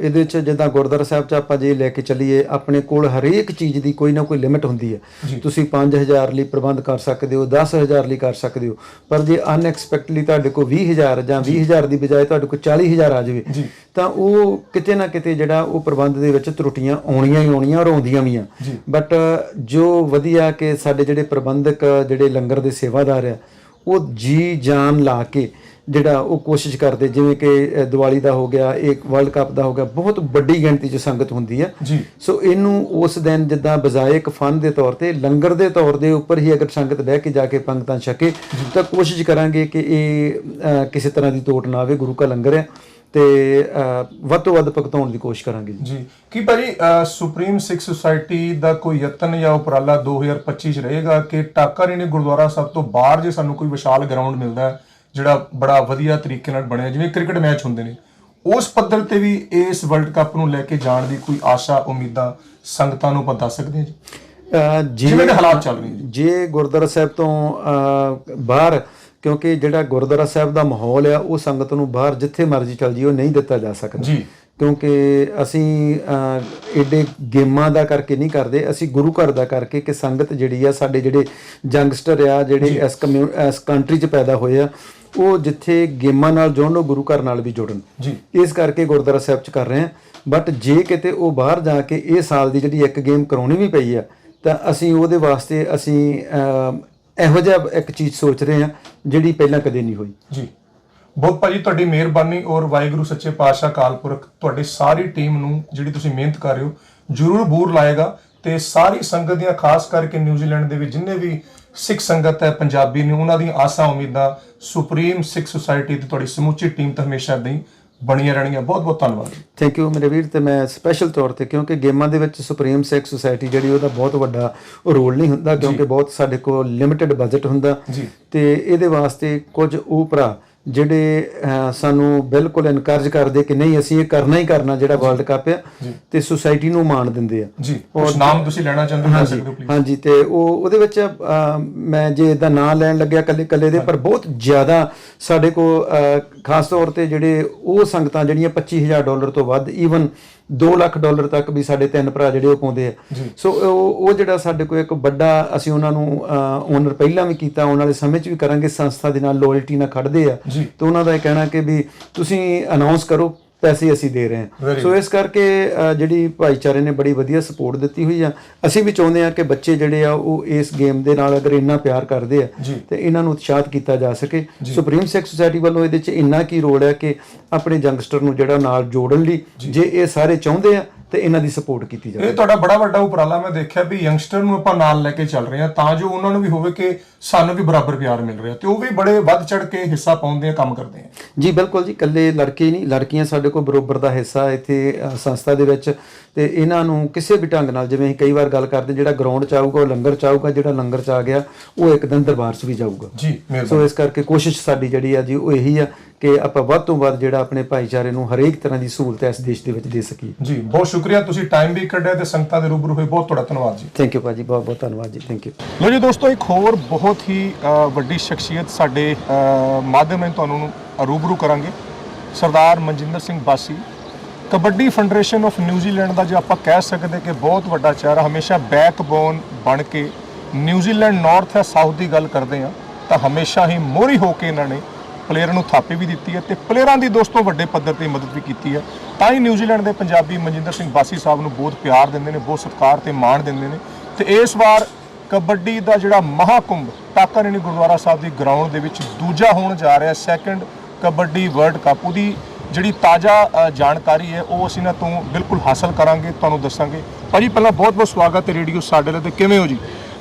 ਇਹਦੇ ਚ ਜਿੱਦਾਂ ਗੁਰਦੁਆਰਾ ਸਾਹਿਬ ਚ ਆਪਾਂ ਜੇ ਲੈ ਕੇ ਚੱਲੀਏ ਆਪਣੇ ਕੋਲ ਹਰੇਕ ਚੀਜ਼ ਦੀ ਕੋਈ ਨਾ ਕੋਈ ਲਿਮਿਟ ਹੁੰਦੀ ਹੈ। ਤੁਸੀਂ 5000 ਲਈ ਪ੍ਰਬੰਧ ਕਰ ਸਕਦੇ ਹੋ 10000 ਲਈ ਕਰ ਸਕਦੇ ਹੋ ਪਰ ਜੇ ਅਨਐਕਸਪੈਕਟਲੀ ਤੁਹਾਡੇ ਕੋਲ 20000 ਜਾਂ 20000 ਦੀ ਬਜਾਏ ਤੁਹਾਡੇ ਕੋਲ 40000 ਆ ਜਾਵੇ ਤਾਂ ਉਹ ਕਿਤੇ ਨਾ ਕਿਤੇ ਜਿਹੜਾ ਉਹ ਪ੍ਰਬੰਧ ਦੇ ਵਿੱਚ ਤਰੁੱਟੀਆਂ ਆਉਣੀਆਂ ਹੀ ਆਉਣੀਆਂ ਔਰ ਆਉਂਦੀਆਂ ਵੀ ਆ। ਬਟ ਜੋ ਵਧੀਆ ਕਿ ਸਾਡੇ ਜਿਹੜੇ ਪ੍ਰਬੰਧਕ ਜਿਹੜੇ ਲੰਗਰ ਦੇ ਸੇਵਾਦਾਰ ਆ ਉਹ ਜੀ ਜਾਨ ਲਾ ਕੇ ਜਿਹੜਾ ਉਹ ਕੋਸ਼ਿਸ਼ ਕਰਦੇ ਜਿਵੇਂ ਕਿ ਦੀਵਾਲੀ ਦਾ ਹੋ ਗਿਆ ਇੱਕ ਵਰਲਡ ਕੱਪ ਦਾ ਹੋ ਗਿਆ ਬਹੁਤ ਵੱਡੀ ਗਿਣਤੀ 'ਚ ਸੰਗਤ ਹੁੰਦੀ ਹੈ ਸੋ ਇਹਨੂੰ ਉਸ ਦਿਨ ਜਿੱਦਾਂ ਬਜਾਏ ਇੱਕ ਫਨ ਦੇ ਤੌਰ ਤੇ ਲੰਗਰ ਦੇ ਤੌਰ ਦੇ ਉੱਪਰ ਹੀ ਅਗਰ ਸੰਗਤ ਬਹਿ ਕੇ ਜਾ ਕੇ ਪੰਗਤਾਂ ਛਕੇ ਤਾਂ ਕੋਸ਼ਿਸ਼ ਕਰਾਂਗੇ ਕਿ ਇਹ ਕਿਸੇ ਤਰ੍ਹਾਂ ਦੀ ਤੋਟ ਨਾ ਆਵੇ ਗੁਰੂ ਕਾ ਲੰਗਰ ਹੈ। ਤੇ ਵੱਧ ਤੋਂ ਵੱਧ ਭਗਤਾਉਣ ਦੀ ਕੋਸ਼ਿਸ਼ ਕਰਾਂਗੇ ਜੀ। ਕੀ ਭਾਜੀ ਸੁਪਰੀਮ ਸਿੱਖ ਸੁਸਾਇਟੀ ਦਾ ਕੋਈ ਯਤਨ ਜਾਂ ਉਪਰਾਲਾ 2025 ਚ ਰਹੇਗਾ ਕਿ ਟਾਕਰੇਣੀ ਗੁਰਦੁਆਰਾ ਸਾਹਿਬ ਤੋਂ ਬਾਹਰ ਜੇ ਸਾਨੂੰ ਕੋਈ ਵਿਸ਼ਾਲ ਗਰਾਊਂਡ ਮਿਲਦਾ ਹੈ ਜਿਹੜਾ ਬੜਾ ਵਧੀਆ ਤਰੀਕੇ ਨਾਲ ਬਣਿਆ ਜਿਵੇਂ ਕ੍ਰਿਕਟ ਮੈਚ ਹੁੰਦੇ ਨੇ ਉਸ ਪੱਧਰ ਤੇ ਵੀ ਇਸ ਵਰਲਡ ਕੱਪ ਨੂੰ ਲੈ ਕੇ ਜਾਣ ਦੀ ਕੋਈ ਆਸ਼ਾ ਉਮੀਦਾਂ ਸੰਗਤਾਂ ਨੂੰ ਦੱਸ ਸਕਦੇ ਹਾਂ ਜੀ? ਜਿਵੇਂ ਹਾਲਾਤ ਚੱਲ ਰਹੇ ਨੇ ਜੀ। ਜੇ ਗੁਰਦੁਆਰਾ ਸਾਹਿਬ ਤੋਂ ਬਾਹਰ ਕਿਉਂਕਿ ਜਿਹੜਾ ਗੁਰਦੁਆਰਾ ਸਾਹਿਬ ਦਾ ਮਾਹੌਲ ਆ ਉਹ ਸੰਗਤ ਨੂੰ ਬਾਹਰ ਜਿੱਥੇ ਮਰਜ਼ੀ ਚਲ ਜੀ ਉਹ ਨਹੀਂ ਦਿੱਤਾ ਜਾ ਸਕਦਾ। ਜੀ। ਕਿਉਂਕਿ ਅਸੀਂ ਏਡੇ ਗੇਮਾਂ ਦਾ ਕਰਕੇ ਨਹੀਂ ਕਰਦੇ ਅਸੀਂ ਗੁਰੂ ਘਰ ਦਾ ਕਰਕੇ ਕਿ ਸੰਗਤ ਜਿਹੜੀ ਆ ਸਾਡੇ ਜਿਹੜੇ ਜੰਗਸਟਰ ਆ ਜਿਹੜੇ ਇਸ ਇਸ ਕੰਟਰੀ 'ਚ ਪੈਦਾ ਹੋਏ ਆ ਉਹ ਜਿੱਥੇ ਗੇਮਾਂ ਨਾਲ ਜੁੜਨ ਉਹ ਗੁਰੂ ਘਰ ਨਾਲ ਵੀ ਜੁੜਨ। ਜੀ। ਇਸ ਕਰਕੇ ਗੁਰਦੁਆਰਾ ਸਾਹਿਬ 'ਚ ਕਰ ਰਹੇ ਹਾਂ ਬਟ ਜੇ ਕਿਤੇ ਉਹ ਬਾਹਰ ਜਾ ਕੇ ਇਹ ਸਾਲ ਦੀ ਜਿਹੜੀ ਇੱਕ ਗੇਮ ਕਰਾਉਣੀ ਵੀ ਪਈ ਆ ਤਾਂ ਅਸੀਂ ਉਹਦੇ ਵਾਸਤੇ ਅਸੀਂ ਇਹੋ ਜਿਹਾ ਇੱਕ ਚੀਜ਼ ਸੋਚ ਰਹੇ ਹਾਂ ਜਿਹੜੀ ਪਹਿਲਾਂ ਕਦੇ ਨਹੀਂ ਹੋਈ। ਜੀ। ਬਹੁਤ ਭਾਜੀ ਤੁਹਾਡੀ ਮਿਹਰਬਾਨੀ ਔਰ ਵਾਹਿਗੁਰੂ ਸੱਚੇ ਪਾਤਸ਼ਾਹ ਕਾਲਪੁਰਖ ਤੁਹਾਡੀ ਸਾਰੀ ਟੀਮ ਨੂੰ ਜਿਹੜੀ ਤੁਸੀਂ ਮਿਹਨਤ ਕਰ ਰਹੇ ਹੋ, ਜ਼ਰੂਰ ਬੂਰ ਲਾਏਗਾ ਤੇ ਸਾਰੀ ਸੰਗਤ ਦੀਆਂ ਖਾਸ ਕਰਕੇ ਨਿਊਜ਼ੀਲੈਂਡ ਦੇ ਵਿੱਚ ਜਿੰਨੇ ਵੀ ਸਿੱਖ ਸੰਗਤ ਹੈ, ਪੰਜਾਬੀ ਨੇ, ਉਹਨਾਂ ਦੀਆਂ ਆਸਾਂ ਉਮੀਦਾਂ ਸੁਪਰੀਮ ਸਿੱਖ ਸੁਸਾਇਟੀ ਤੇ ਤੁਹਾਡੀ ਸਮੁੱਚੀ ਟੀਮ ਤਾਂ ਹਮੇਸ਼ਾ ਏਦਾਂ ਬਣੀਆਂ ਰਹਿਣਗੀਆਂ। ਬਹੁਤ ਬਹੁਤ ਧੰਨਵਾਦ ਥੈਂਕ ਯੂ ਮੇਰੇ ਵੀਰ ਤੇ ਮੈਂ ਸਪੈਸ਼ਲ ਤੌਰ ਤੇ ਕਿਉਂਕਿ ਗੇਮਾਂ ਦੇ ਵਿੱਚ ਸੁਪਰੀਮ ਸੈਕਸ ਸੁਸਾਇਟੀ ਜਿਹੜੀ ਉਹਦਾ ਬਹੁਤ ਵੱਡਾ ਰੋਲ ਨਹੀਂ ਹੁੰਦਾ ਕਿਉਂਕਿ ਬਹੁਤ ਸਾਡੇ ਕੋਲ ਲਿਮਿਟਿਡ ਬਜਟ ਹੁੰਦਾ ਤੇ ਇਹਦੇ ਵਾਸਤੇ ਕੁਝ ਉਹ ਭਰਾ ਜਿਹੜੇ ਸਾਨੂੰ ਬਿਲਕੁਲ ਇਨਕਰੇਜ ਕਰਦੇ ਕਿ ਨਹੀਂ ਅਸੀਂ ਇਹ ਕਰਨਾ ਹੀ ਕਰਨਾ ਜਿਹੜਾ ਵਰਲਡ ਕੱਪ ਆ ਤੇ ਸੁਸਾਇਟੀ ਨੂੰ ਮਾਣ ਦਿੰਦੇ ਆ। ਜੀ। ਕੁਝ ਨਾਮ ਤੁਸੀਂ ਲੈਣਾ ਚਾਹੁੰਦੇ ਹੋ ਸਕਦੇ ਹੋ ਪਲੀਜ਼ ਹਾਂਜੀ ਤੇ ਉਹ ਉਹਦੇ ਵਿੱਚ ਮੈਂ ਜੇ ਇਹਦਾ ਨਾਂ ਲੈਣ ਲੱਗਿਆ ਕੱਲੇ ਕੱਲੇ ਦੇ ਪਰ ਬਹੁਤ ਜ਼ਿਆਦਾ ਸਾਡੇ ਕੋ ਖਾਸ ਤੌਰ ਤੇ ਜਿਹੜੇ ਉਹ ਸੰਗਤਾਂ ਜਿਹੜੀਆਂ 25000 ਡਾਲਰ ਤੋਂ ਵੱਧ ਈਵਨ 2 ਲੱਖ ਡਾਲਰ ਤੱਕ ਵੀ ਸਾਡੇ ਤਿੰਨ ਭਰਾ ਜਿਹੜੇ ਉਹ ਪਾਉਂਦੇ ਆ। ਸੋ ਉਹ ਉਹ ਜਿਹੜਾ ਸਾਡੇ ਕੋਲ ਇੱਕ ਵੱਡਾ ਅਸੀਂ ਉਹਨਾਂ ਨੂੰ ਓਨਰ ਪਹਿਲਾਂ ਵੀ ਕੀਤਾ ਆਉਣ ਵਾਲੇ ਸਮੇਂ 'ਚ ਵੀ ਕਰਾਂਗੇ ਸੰਸਥਾ ਦੇ ਨਾਲ ਲੋਇਲਟੀ ਨਾਲ ਖੜਦੇ ਆ। ਤੇ ਉਹਨਾਂ ਦਾ ਇਹ ਕਹਿਣਾ ਕਿ ਵੀ ਤੁਸੀਂ ਅਨਾਉਂਸ ਕਰੋ ਪੈਸੇ ਅਸੀਂ ਦੇ ਰਹੇ ਹਾਂ। ਸੋ ਇਸ ਕਰਕੇ ਜਿਹੜੀ ਭਾਈਚਾਰੇ ਨੇ ਬੜੀ ਵਧੀਆ ਸਪੋਰਟ ਦਿੱਤੀ ਹੋਈ ਆ। ਅਸੀਂ ਵੀ ਚਾਹੁੰਦੇ ਆ ਕਿ ਬੱਚੇ ਜਿਹੜੇ ਆ ਉਹ ਇਸ ਗੇਮ ਦੇ ਨਾਲ ਅਗਰ ਇੰਨਾ ਪਿਆਰ ਕਰਦੇ ਆ। ਤੇ ਇਹਨਾਂ ਨੂੰ ਉਤਸ਼ਾਹਿਤ ਕੀਤਾ ਜਾ ਸਕੇ। ਸੁਪਰੀਮ ਸੈਕਸ ਸੁਸਾਇਟੀ ਵੱਲੋਂ ਇਹਦੇ 'ਚ ਇੰਨਾ ਕੀ ਰੋਲ ਹੈ ਕਿ ਆਪਣੇ ਯੰਗਸਟਰ ਨੂੰ ਜਿਹੜਾ ਨਾਲ ਜੋੜਨ ਲਈ ਜੇ। ਇਹ ਸਾਰੇ ਚਾਹੁੰਦੇ ਆ ਤੇ ਇਹਨਾਂ ਦੀ ਸਪੋਰਟ ਕੀਤੀ ਜਾਵੇ। ਇਹ ਤੁਹਾਡਾ ਬੜਾ ਵੱਡਾ ਉਪਰਾਲਾ ਮੈਂ ਦੇਖਿਆ ਵੀ ਯੰਗਸਟਰ ਨੂੰ ਆਪਾਂ ਨਾਲ ਲੈ ਕੇ ਚੱਲ ਰਹੇ ਹਾਂ ਤਾਂ ਜੋ ਉਹਨਾਂ ਨੂੰ ਵੀ ਹੋਵੇ ਕਿ ਸਾਨੂੰ ਵੀ ਬਰਾਬਰ ਪਿਆਰ ਮਿਲ ਰਿਹਾ ਤੇ ਉਹ ਵੀ ਬੜੇ ਵੱਧ ਚੜ ਕੇ ਹਿੱਸਾ ਪਾਉਂਦੇ ਆ ਕੰਮ ਕਰਦੇ ਆ। ਜੀ ਬਿਲਕੁਲ ਜੀ ਇਕੱਲੇ ਲੜਕੇ ਨਹੀਂ ਲੜਕੀਆਂ ਸਾਡੇ ਕੋਲ ਬਰੋਬਰ ਦਾ ਹਿੱਸਾ ਇੱਥੇ ਸੰਸਥਾ ਦੇ ਵਿੱਚ ਤੇ ਇਹਨਾਂ ਨੂੰ ਕਿਸੇ ਵੀ ਢੰਗ ਨਾਲ ਜਿਵੇਂ ਅਸੀਂ ਕਈ ਵਾਰ ਗੱਲ ਕਰਦੇ ਜਿਹੜਾ ਗਰਾਊਂਡ 'ਚ ਆਊਗਾ ਉਹ ਲੰਗਰ 'ਚ ਆਊਗਾ ਜਿਹੜਾ ਲੰਗਰ 'ਚ ਆ ਗਿਆ ਉਹ ਇੱਕ ਦਿਨ ਦਰਬਾਰ 'ਚ ਵੀ ਜਾਊਗਾ। ਜੀ ਸੋ ਇਸ ਕਰਕੇ ਕੋਸ਼ਿਸ਼ ਸਾਡੀ ਜਿਹੜੀ ਆ ਜੀ ਉਹ ਇਹੀ ਆ ਕਿ ਆਪਾਂ ਵੱਧ ਤੋਂ ਵੱਧ ਜਿਹੜਾ ਆਪਣੇ ਭਾਈਚਾਰੇ ਨੂੰ ਹਰੇਕ ਤਰ੍ਹਾਂ ਦੀ ਸਹੂਲਤ ਇਸ ਦੇਸ਼ ਦੇ ਵਿੱਚ ਦੇ ਸਕੀਏ। ਜੀ ਬਹੁਤ ਸ਼ੁਕਰੀਆ ਤੁਸੀਂ ਟਾਈਮ ਵੀ ਕੱਢਿਆ ਤੇ ਸੰਗਤਾਂ ਦੇ ਰੂਬਰੂ ਹੋਏ ਬਹੁਤ ਤੁਹਾਡਾ ਧੰਨਵਾਦ ਜੀ। ਥੈਂਕ ਯੂ ਭਾਜੀ ਬਹੁਤ ਬਹੁਤ ਧੰਨਵਾਦ ਜੀ ਥੈਂਕ ਯੂ ਲੋ ਜੀ ਦੋਸਤੋ ਇੱਕ ਹੋਰ ਬਹੁਤ ਬਹੁਤ ਹੀ ਵੱਡੀ ਸ਼ਖਸੀਅਤ ਸਾਡੇ ਮਾਧਿਅਮ ਨੇ ਤੁਹਾਨੂੰ ਰੂਬਰੂ ਕਰਾਂਗੇ। Sardar Manjinder Singh Basi. Kabaddi federation of New Zealand ਦਾ ਜੇ ਆਪਾਂ ਕਹਿ ਸਕਦੇ ਕਿ ਬਹੁਤ ਵੱਡਾ ਚਿਹਰਾ, ਹਮੇਸ਼ਾ ਬੈਕਬੋਨ ਬਣ ਕੇ ਨਿਊਜ਼ੀਲੈਂਡ ਨਾਰਥ ਹੈ ਸਾਊਥ ਦੀ ਗੱਲ ਕਰਦੇ ਆ ਤਾਂ ਹਮੇਸ਼ਾ ਹੀ ਮੋਹਰੀ ਹੋ ਕੇ ਇਹਨਾਂ ਨੇ ਪਲੇਅਰ ਨੂੰ ਥਾਪੀ ਵੀ ਦਿੱਤੀ ਹੈ ਤੇ ਪਲੇਅਰਾਂ ਦੀ ਦੋਸਤੋ ਵੱਡੇ ਪੱਧਰ ਤੇ ਮਦਦ ਵੀ ਕੀਤੀ ਹੈ। ਤਾਂ ਹੀ ਨਿਊਜ਼ੀਲੈਂਡ ਦੇ ਪੰਜਾਬੀ ਮਨਜਿੰਦਰ ਸਿੰਘ ਬਾਸੀ ਸਾਹਿਬ ਨੂੰ ਬਹੁਤ ਪਿਆਰ ਦਿੰਦੇ ਨੇ, ਬਹੁਤ ਸਤਿਕਾਰ ਤੇ ਮਾਣ ਦਿੰਦੇ ਨੇ। ਤੇ ਇਸ ਵਾਰ ਕਬੱਡੀ ਦਾ ਜਿਹੜਾ ਮਹਾਕੁੰਭ ਟਾਕਰੇਣੀ ਗੁਰਦੁਆਰਾ ਸਾਹਿਬ ਦੀ ਗਰਾਊਂਡ ਦੇ ਵਿੱਚ ਦੂਜਾ ਹੋਣ ਜਾ ਰਿਹਾ ਸੈਕੰਡ ਕਬੱਡੀ ਵਰਲਡ ਕੱਪ ਉਹਦੀ ਜਿਹੜੀ ਤਾਜ਼ਾ ਜਾਣਕਾਰੀ ਹੈ, ਉਹ ਅਸੀਂ ਨਾ ਤੋਂ ਬਿਲਕੁਲ ਹਾਸਲ ਕਰਾਂਗੇ, ਤੁਹਾਨੂੰ ਦੱਸਾਂਗੇ। ਭਾਜੀ, ਪਹਿਲਾਂ ਬਹੁਤ ਬਹੁਤ ਸਵਾਗਤ ਹੈ ਰੇਡੀਓ ਸਾਡੇ ਲਈ ਤੇ ਕਿਵੇਂ ਹੋ ਜੀ?